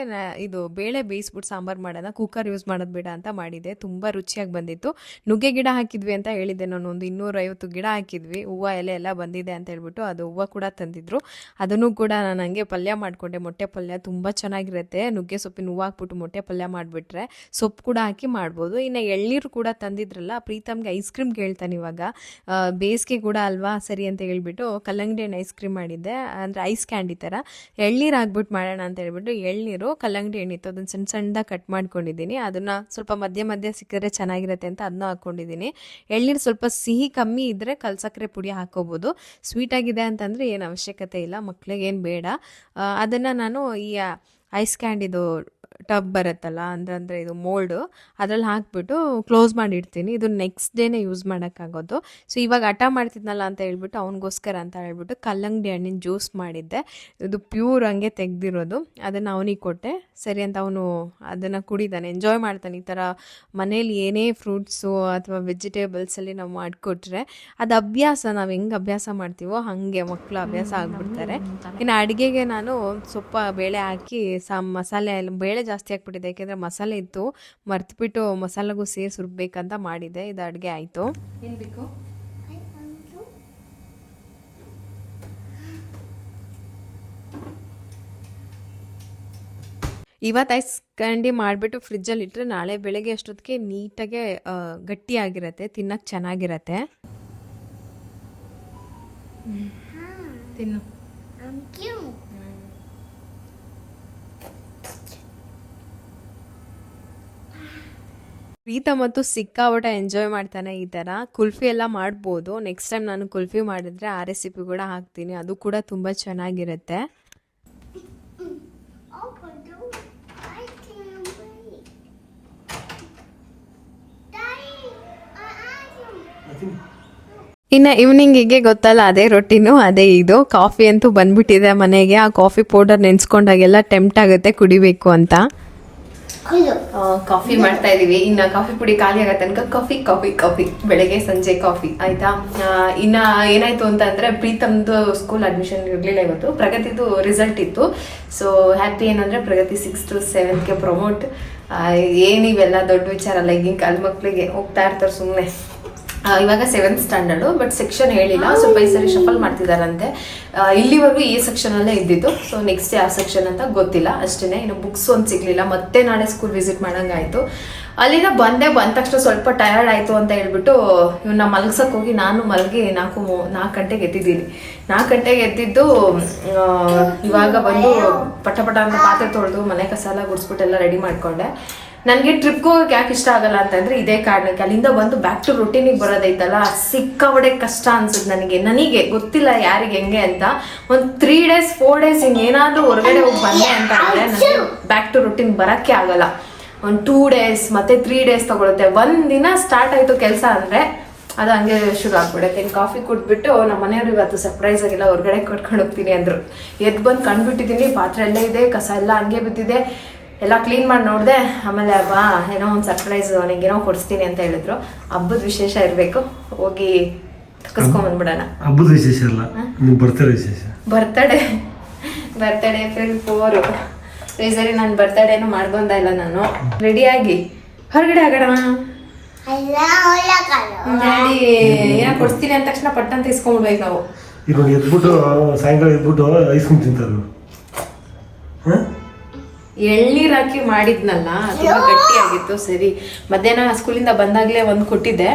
ಇದು ಬೇಳೆ ಬೇಯಿಸ್ಬಿಟ್ಟು ಸಾಂಬಾರು ಮಾಡೋಣ ಕುಕ್ಕರ್ ಯೂಸ್ ಮಾಡೋದು ಬೇಡ ಅಂತ ಮಾಡಿದೆ. ತುಂಬ ರುಚಿಯಾಗಿ ಬಂದಿತ್ತು. ನುಗ್ಗೆ ಗಿಡ ಹಾಕಿದ್ವಿ ಅಂತ ಹೇಳಿದ್ದೆ ನಾನು. ಒಂದು ಇನ್ನೂರೈವತ್ತು ಗಿಡ ಹಾಕಿದ್ವಿ. ಹೂವು ಎಲೆ ಎಲ್ಲ ಬಂದಿದೆ ಅಂತ ಹೇಳ್ಬಿಟ್ಟು ಅದು ಹೂವು ಕೂಡ ತಂದಿದ್ರು. ಅದನ್ನು ಕೂಡ ನಾನು ಹಂಗೆ ಪಲ್ಯ ಮಾಡಿಕೊಂಡೆ. ಮೊಟ್ಟೆ ಪಲ್ಯ ತುಂಬ ಚೆನ್ನಾಗಿರುತ್ತೆ. ನುಗ್ಗೆ ಸೊಪ್ಪಿನ ಹೂವು ಹಾಕ್ಬಿಟ್ಟು ಮೊಟ್ಟೆ ಪಲ್ಯ ಮಾಡಿಬಿಟ್ರೆ ಸೊಪ್ಪು ಕೂಡ ಹಾಕಿ ಮಾಡ್ಬೋದು. ಇನ್ನು ಎಳ್ನೀರು ಕೂಡ ತಂದಿದ್ರಲ್ಲ, ಪ್ರೀತಮ್ಗೆ ಐಸ್ ಕ್ರೀಮ್ ಕೇಳ್ತಾನೆ ಇವಾಗ. ಬೇಸಿಗೆ ಬೇಸಿಗೆ ಕೂಡ ಅಲ್ವಾ ಸರಿ ಅಂತ ಹೇಳ್ಬಿಟ್ಟು ಕಲ್ಲಂಗಡಿ ಹಣ್ಣು ಐಸ್ ಕ್ರೀಮ್ ಮಾಡಿದ್ದೆ. ಅಂದರೆ ಐಸ್ ಕ್ಯಾಂಡಿ ಥರ ಎಳ್ನೀರು ಹಾಕ್ಬಿಟ್ಟು ಮಾಡೋಣ ಅಂತ ಹೇಳ್ಬಿಟ್ಟು ಎಳ್ನೀರು, ಕಲ್ಲಂಗಡಿ ಹಣ್ಣಿತ್ತು ಅದನ್ನು ಸಣ್ಣ ಸಣ್ಣದಾಗಿ ಕಟ್ ಮಾಡ್ಕೊಂಡಿದ್ದೀನಿ. ಅದನ್ನು ಸ್ವಲ್ಪ ಮಧ್ಯ ಮಧ್ಯ ಸಿಕ್ಕಿದ್ರೆ ಚೆನ್ನಾಗಿರುತ್ತೆ ಅಂತ ಅದನ್ನ ಹಾಕ್ಕೊಂಡಿದ್ದೀನಿ ಎಳ್ನೀರು ಸ್ವಲ್ಪ ಸಿಹಿ ಕಮ್ಮಿ ಇದ್ದರೆ ಕಲ್ಸಕ್ಕರೆ ಪುಡಿ ಹಾಕೋಬೋದು. ಸ್ವೀಟಾಗಿದೆ ಅಂತಂದರೆ ಏನು ಅವಶ್ಯಕತೆ ಇಲ್ಲ. ಮಕ್ಳಿಗೇನು ಬೇಡ. ಅದನ್ನು ನಾನು ಈ ಐಸ್ ಕ್ಯಾಂಡಿದು ಟಬ್ ಬರುತ್ತಲ್ಲ, ಅಂದ್ರೆ ಇದು ಮೋಲ್ಡು ಅದ್ರಲ್ಲಿ ಹಾಕ್ಬಿಟ್ಟು ಕ್ಲೋಸ್ ಮಾಡಿ ಇಡ್ತೀನಿ ಇದು ನೆಕ್ಸ್ಟ್ ಡೇನೇ ಯೂಸ್ ಮಾಡೋಕ್ಕಾಗೋದು. ಸೊ ಇವಾಗ ಹಠ ಮಾಡ್ತಿದ್ನಲ್ಲ ಅಂತ ಹೇಳ್ಬಿಟ್ಟು ಅವನಿಗೋಸ್ಕರ ಅಂತ ಹೇಳ್ಬಿಟ್ಟು ಕಲ್ಲಂಗಡಿ ಹಣ್ಣಿನ ಜ್ಯೂಸ್ ಮಾಡಿದ್ದೆ. ಇದು ಪ್ಯೂರ್ ಹಂಗೆ ತೆಗ್ದಿರೋದು. ಅದನ್ನು ಅವನಿಗೆ ಕೊಟ್ಟೆ. ಸರಿ ಅಂತ ಅವನು ಅದನ್ನು ಕುಡಿದಾನೆ. ಎಂಜಾಯ್ ಮಾಡ್ತಾನೆ. ಈ ಥರ ಮನೇಲಿ ಏನೇ ಫ್ರೂಟ್ಸು ಅಥವಾ ವೆಜಿಟೇಬಲ್ಸಲ್ಲಿ ನಾವು ಮಾಡಿಕೊಟ್ರೆ ಅದು ಅಭ್ಯಾಸ, ನಾವು ಹೆಂಗೆ ಅಭ್ಯಾಸ ಮಾಡ್ತೀವೋ ಹಾಗೆ ಮಕ್ಕಳು ಅಭ್ಯಾಸ ಆಗ್ಬಿಡ್ತಾರೆ. ಇನ್ನು ಅಡುಗೆಗೆ ನಾನು ಸೊಪ್ಪ, ಬೇಳೆ ಹಾಕಿ ಸಾ ಮಸಾಲೆ ಬೇಳೆ ಜಾಸ್ತಿ ಹಾಕ್ಬಿಟ್ಟಿದೆ ಯಾಕೆಂದ್ರೆ ಮಸಾಲೆ ಇತ್ತು. ಮರ್ತ್ಬಿಟ್ಟು ಮಸಾಲೆಗೂ ಸೇರಿಸಿ ರುಬ್ಬೇಕಂತ ಮಾಡಿದೆ. ಇದು ಅಡುಗೆ ಆಯಿತು. ಏನು ಬೇಕು? ಇವತ್ತು ಐಸ್ ಕಂಡಿ ಮಾಡಿಬಿಟ್ಟು ಫ್ರಿಜ್ಜಲ್ಲಿ ಇಟ್ಟರೆ ನಾಳೆ ಬೆಳಗ್ಗೆ ಅಷ್ಟೊತ್ತಿಗೆ ನೀಟಾಗೆ ಗಟ್ಟಿಯಾಗಿರತ್ತೆ ತಿನ್ನಕ್ಕೆ ಚೆನ್ನಾಗಿರತ್ತೆ. ತಿನ್ನು. ಪ್ರೀತ ಮತ್ತು ಸಿಕ್ಕಾಪಟ್ಟೆ ಎಂಜಾಯ್ ಮಾಡ್ತಾನೆ ಈ ಥರ. ಕುಲ್ಫಿ ಎಲ್ಲ ಮಾಡ್ಬೋದು. ನೆಕ್ಸ್ಟ್ ಟೈಮ್ ನಾನು ಕುಲ್ಫಿ ಮಾಡಿದ್ರೆ ಆ ರೆಸಿಪಿ ಕೂಡ ಹಾಕ್ತೀನಿ. ಅದು ಕೂಡ ತುಂಬ ಚೆನ್ನಾಗಿರುತ್ತೆ. ಇನ್ನು ಈವ್ನಿಂಗಿಗೆ ಗೊತ್ತಲ್ಲ, ಅದೇ ರೊಟ್ಟಿನೂ ಅದೇ ಇದು. ಕಾಫಿ ಅಂತೂ ಬಂದ್ಬಿಟ್ಟಿದೆ ಮನೆಗೆ. ಆ ಕಾಫಿ ಪೌಡರ್ ನೆನ್ಸ್ಕೊಂಡಾಗೆಲ್ಲ ಟೆಂಪ್ಟ್ ಆಗುತ್ತೆ ಕುಡಿಬೇಕು ಅಂತ. ಕಾಫಿ ಮಾಡ್ತಾ ಇದೀವಿ ಇನ್ನ ಕಾಫಿ ಪುಡಿ ಖಾಲಿ ಆಗತ್ತೆ ತನಕ ಕಾಫಿ ಕಾಫಿ ಕಾಫಿ. ಬೆಳಗ್ಗೆ ಸಂಜೆ ಕಾಫಿ. ಆಯ್ತಾ? ಇನ್ನ ಏನಾಯ್ತು ಅಂತ ಅಂದ್ರೆ ಪ್ರೀತಮ್ದು ಸ್ಕೂಲ್ ಅಡ್ಮಿಷನ್ ಇರ್ಲಿಲ್ಲ ಇವತ್ತು. ಪ್ರಗತಿದು ರಿಸಲ್ಟ್ ಇತ್ತು. ಸೊ ಹ್ಯಾಪಿ ಏನಂದ್ರೆ ಪ್ರಗತಿ ಸಿಕ್ಸ್ ಟು ಸೆವೆಂತ್ಗೆ ಪ್ರಮೋಟ್ ಏನಿವೆಲ್ಲ ದೊಡ್ಡ ವಿಚಾರ? ಅಲ್ಲ ಈಗಿನ ಕಾಲ ಮಕ್ಳಿಗೆ ಹೋಗ್ತಾ ಇರ್ತಾರೆ ಸುಮ್ಮನೆ ಇವಾಗ ಸೆವೆಂತ್ ಸ್ಟ್ಯಾಂಡರ್ಡು ಬಟ್ ಸೆಕ್ಷನ್ ಹೇಳಿಲ್ಲ. ಸ್ವಲ್ಪ ಈ ಸರಿ ಶಫಲ್ ಮಾಡ್ತಿದಾರಂತೆ ಆ, ಇಲ್ಲಿವರೆಗೂ ಈ ಸೆಕ್ಷನ್ ಅಲ್ಲೇ ಇದ್ದಿದ್ದು. ಸೊ ನೆಕ್ಸ್ಟ್ ಯಾವ ಸೆಕ್ಷನ್ ಅಂತ ಗೊತ್ತಿಲ್ಲ. ಅಷ್ಟೇ ಇನ್ನು ಬುಕ್ಸ್ ಒಂದು ಸಿಗ್ಲಿಲ್ಲ. ಮತ್ತೆ ನಾಳೆ ಸ್ಕೂಲ್ ವಿಸಿಟ್ ಮಾಡಂಗಾಯ್ತು. ಅಲ್ಲಿಂದ ಬಂದೆ ಬಂದ ತಕ್ಷಣ ಸ್ವಲ್ಪ ಟಯರ್ಡ್ ಆಯ್ತು ಅಂತ ಹೇಳ್ಬಿಟ್ಟು ಇವನ್ನ ಮಲಗ್ಸಕ್ಕೆ ಹೋಗಿ ನಾನು ಮಲಗಿ ನಾಲ್ಕು ನಾಲ್ಕು ಗಂಟೆಗೆ ಎದ್ದಿದ್ದೀನಿ. ನಾಲ್ಕು ಗಂಟೆಗೆ ಎದ್ದಿದ್ದು ಇವಾಗ ಬಂದು ಪಟ ಪಟ ಅಂತ ಪಾತ್ರೆ ತೊಳೆದು ಮನೆ ಕಸ ಎಲ್ಲ ಗುಡಿಸ್ಬಿಟ್ಟು ಎಲ್ಲ ರೆಡಿ ಮಾಡ್ಕೊಂಡೆ. ನನಗೆ ಟ್ರಿಪ್ಗೆ ಹೋಗಕ್ಕೆ ಯಾಕೆ ಇಷ್ಟ ಆಗಲ್ಲ ಅಂತಂದ್ರೆ ಇದೇ ಕಾರಣಕ್ಕೆ. ಅಲ್ಲಿಂದ ಬಂದು ಬ್ಯಾಕ್ ಟು ರೊಟೀನಿಗೆ ಬರೋದೈತಲ್ಲ ಸಿಕ್ಕಾವಡೆ ಕಷ್ಟ ಅನ್ಸುತ್ತೆ ನನಗೆ. ನನಗೆ ಗೊತ್ತಿಲ್ಲ ಯಾರಿಗೆ ಹೆಂಗೆ ಅಂತ. ಒಂದು ತ್ರೀ ಡೇಸ್ ಫೋರ್ ಡೇಸ್ ಹಿಂಗೆ ಏನಾದರೂ ಹೊರಗಡೆ ಹೋಗಿ ಬಂದೆ ಅಂತ ಅಂದ್ರೆ ನನಗೆ ಬ್ಯಾಕ್ ಟು ರೊಟೀನ್ ಬರೋಕ್ಕೆ ಆಗಲ್ಲ. ಒಂದು ಟೂ ಡೇಸ್ ಮತ್ತೆ ತ್ರೀ ಡೇಸ್ ತಗೊಳುತ್ತೆ. ಒಂದು ದಿನ ಸ್ಟಾರ್ಟ್ ಆಯ್ತು ಕೆಲಸ ಅಂದ್ರೆ ಅದು ಹಂಗೆ ಶುರು ಆಗ್ಬಿಡುತ್ತೆ. ಇನ್ನು ಕಾಫಿ ಕುಟ್ಬಿಟ್ಟು ನಮ್ಮ ಮನೆಯವ್ರು ಇವತ್ತು ಸರ್ಪ್ರೈಸ್ ಆಗಿಲ್ಲ ಹೊರಗಡೆ ಕಟ್ಕೊಂಡು ಹೋಗ್ತೀನಿ ಅಂದ್ರು. ಎದ್ದು ಬಂದು ಕಂಡುಬಿಟ್ಟಿದ್ದೀನಿ ಪಾತ್ರೆ ಎಲ್ಲ ಇದೆ ಕಸ ಎಲ್ಲ ಹಂಗೆ ಬಿದ್ದಿದೆ. ಎಲ್ಲ ಕ್ಲೀನ್ ಮಾಡಿ ನೋಡಿದೆ ಆಮೇಲೆ ಬಾ ಏನೋ ಒಂದು ಸರ್ಪ್ರೈಸ್ ಏನೋ ಕೊಡಿಸ್ತೀನಿ ಅಂತ ಹೇಳಿದ್ರು. ಹಬ್ಬದ ವಿಶೇಷ ಇರಬೇಕು ಹೋಗಿ ತಕಸ್ಕೊಂಬಂದ್ಬಿಡೋಣ ಹಬ್ಬದ ವಿಶೇಷ ಅಲ್ಲ ನೀವು ಬರ್ತಾರೆ ವಿಶೇಷ. ಬರ್ತಡೇ ಬರ್ತಡೇ ಏಪ್ರಿಲ್ ಫೋರು ಈ ಸರಿ ನಾನು ಬರ್ತಡೇನು ಮಾಡ್ಕೊಂಡ ಇಲ್ಲ ನಾನು. ರೆಡಿಯಾಗಿ ಹೊರಗಡೆ ಆಗೋಣ. ಡ್ಯಾಡಿ ಏನೋ ಕೊಡಿಸ್ತೀನಿ ಅಂದ ತಕ್ಷಣ ಪಟ್ಟಂತ ಇಸ್ಕೊಂಡ್ಬಿಡ್ಬೇಕು ನಾವು. ಇವಾಗ ಎದ್ಬಿಟ್ಟು ಸಾಯಂಕಾಲ ಎದ್ಬಿಟ್ಟು ಐಸ್ ಕ್ರೀಮ್ ತಿಂತಾರೆ ಹಾಂ? ಎಳ್ನೀರ್ ಹಾಕಿ ಮಾಡಿದ್ನಲ್ಲ ತುಂಬಾ ಗಟ್ಟಿಯಾಗಿತ್ತು ಸರಿ. ಮಧ್ಯಾಹ್ನ ಸ್ಕೂಲಿಂದ ಬಂದಾಗ್ಲೇ ಒಂದು ಕೊಟ್ಟಿದ್ದೆ.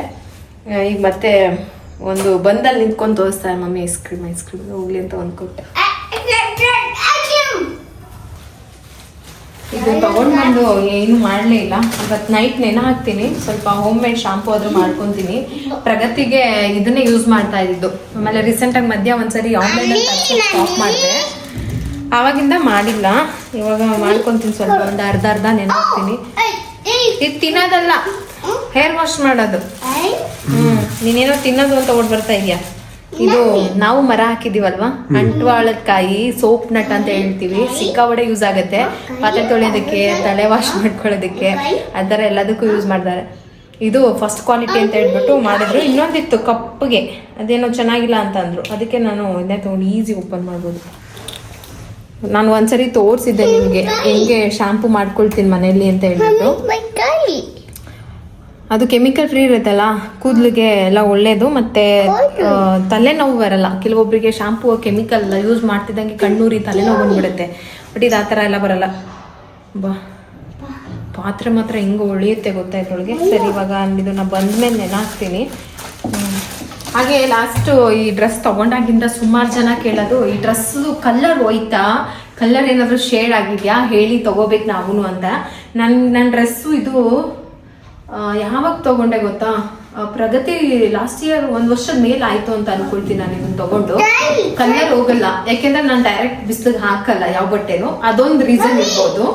ಈಗ ಮತ್ತೆ ಒಂದು ಬಂದಲ್ಲಿ ನಿಂತ್ಕೊಂಡು ತೋರಿಸ್ತಾರೆ mummy ice cream ice cream ಹೋಗ್ಲಿ ಅಂತ ಒಂದು ಕೊಟ್ಟೆ. ಇದು ತಗೊಂಡ್ ಬಂದು ಏನು ಮಾಡಲೇ ಇಲ್ಲ. ಇವತ್ತು ನೈಟ್ ನೆನ ಹಾಕ್ತೀನಿ. ಸ್ವಲ್ಪ ಹೋಮ್ ಮೇಡ್ ಶಾಂಪು ಆದ್ರೂ ಮಾಡ್ಕೊಂತೀನಿ. ಪ್ರಗತಿಗೆ ಇದನ್ನೇ ಯೂಸ್ ಮಾಡ್ತಾ ಇದ್ದು ಆಮೇಲೆ ರೀಸೆಂಟಾಗಿ ಮಧ್ಯ ಒಂದ್ಸರಿ ಆನ್ಲೈನ್ ಸ್ಟಾಪ್ ಮಾಡಿದೆ. ಆವಾಗಿಂದ ಮಾಡಿಲ್ಲ. ಇವಾಗ ಮಾಡ್ಕೊಂತೀನಿ ಸ್ವಲ್ಪ ಒಂದು ಅರ್ಧ ಅರ್ಧ ನೆನಪಿನಿ ಇದು ತಿನ್ನೋದಲ್ಲ. ಹೇರ್ ವಾಶ್ ಮಾಡೋದು. ಹ್ಮ್. ನೀನೇನೋ ತಿನ್ನೋದು ಅಂತ ಓಡ್ ಬರ್ತಾ ಇದೆಯಾ? ಇದು ನಾವು ಮರ ಹಾಕಿದೀವಲ್ವಾ ಅಂಟ್ವಾಳಕಾಯಿ ಸೋಪ್ ನಟ್ ಅಂತ ಹೇಳ್ತೀವಿ. ಸಿಕ್ಕಾವಡೆ ಯೂಸ್ ಆಗುತ್ತೆ. ಪಾತ್ರೆ ತೊಳೆಯೋದಕ್ಕೆ, ತಲೆ ವಾಶ್ ಮಾಡ್ಕೊಳ್ಳೋದಕ್ಕೆ, ಆ ಎಲ್ಲದಕ್ಕೂ ಯೂಸ್ ಮಾಡ್ತಾರೆ. ಇದು ಫಸ್ಟ್ ಕ್ವಾಲಿಟಿ ಅಂತ ಹೇಳ್ಬಿಟ್ಟು ಮಾಡಿದ್ರು. ಇನ್ನೊಂದಿತ್ತು ಕಪ್ಪಗೆ ಅದೇನೋ ಚೆನ್ನಾಗಿಲ್ಲ ಅಂತ ಅಂದ್ರು. ಅದಕ್ಕೆ ನಾನು ಇದನ್ನೇ ತಗೊಂಡು ಈಸಿ ಓಪನ್ ಮಾಡ್ಬೋದು. ನಾನು ಒಂದ್ಸರಿ ತೋರಿಸಿದ್ದೆ ನಿಮಗೆ ಹೆಂಗೆ ಶಾಂಪು ಮಾಡ್ಕೊಳ್ತೀನಿ ಮನೆಯಲ್ಲಿ ಅಂತ ಹೇಳ್ಬಿಟ್ಟು ಅದು ಕೆಮಿಕಲ್ ಫ್ರೀ ಇರುತ್ತಲ್ಲ ಕೂದಲಿಗೆ ಎಲ್ಲ ಒಳ್ಳೇದು ಮತ್ತೆ ತಲೆನೋವು ಬರಲ್ಲ. ಕೆಲವೊಬ್ಬರಿಗೆ ಶಾಂಪು ಕೆಮಿಕಲ್ ಯೂಸ್ ಮಾಡ್ತಿದ್ದಂಗೆ ಕಣ್ಣೂರಿ ತಲೆನೋವು ಬಂದ್ಬಿಡುತ್ತೆ. ಬಟ್ ಇದು ಆ ಥರ ಎಲ್ಲ ಬರಲ್ಲ. ಬಾ. ಪಾತ್ರೆ ಮಾತ್ರ ಹೆಂಗೆ ಒಳಿಯುತ್ತೆ ಗೊತ್ತಾ ಒಳಗೆ ಸರಿ ಇವಾಗ ಇದನ್ನ ಬಂದ್ಮೇಲೆ ನೆನೆ ಹಾಕ್ತೀನಿ ಹ್ಮ್. ಹಾಗೆ ಲಾಸ್ಟ್ ಈ ಡ್ರೆಸ್ ತಗೊಂಡಾಗಿಂದ ಸುಮಾರು ಜನ ಕೇಳೋದು, ಈ ಡ್ರೆಸ್ ಕಲ್ಲರ್ ಹೋಯ್ತಾ? ಕಲ್ಲರ್ ಏನಾದರೂ ಶೇಡ್ ಆಗಿದ್ಯಾ? ಹೇಳಿ ತಗೋಬೇಕು ನಾವು ಅಂತ. ನನ್ನ ನನ್ನ ಡ್ರೆಸ್ಸು ಇದು ಯಾವಾಗ ತಗೊಂಡೆ ಗೊತ್ತಾ? ಪ್ರಗತಿ ಲಾಸ್ಟ್ ಇಯರ್ ಒಂದು ವರ್ಷದ ಮೇಲೆ ಆಯ್ತು ಅಂತ ಅನ್ಕೊಳ್ತೀನಿ ನಾನು ಇದನ್ನ ತಗೊಂಡು. ಕಲ್ಲರ್ ಹೋಗಲ್ಲ. ಯಾಕೆಂದ್ರೆ ನಾನು ಡೈರೆಕ್ಟ್ ಬಿಸಿಲಿಗೆ ಹಾಕಲ್ಲ ಯಾವ ಬಟ್ಟೆನು. ಅದೊಂದು ರೀಸನ್ ಇರ್ಬೋದು.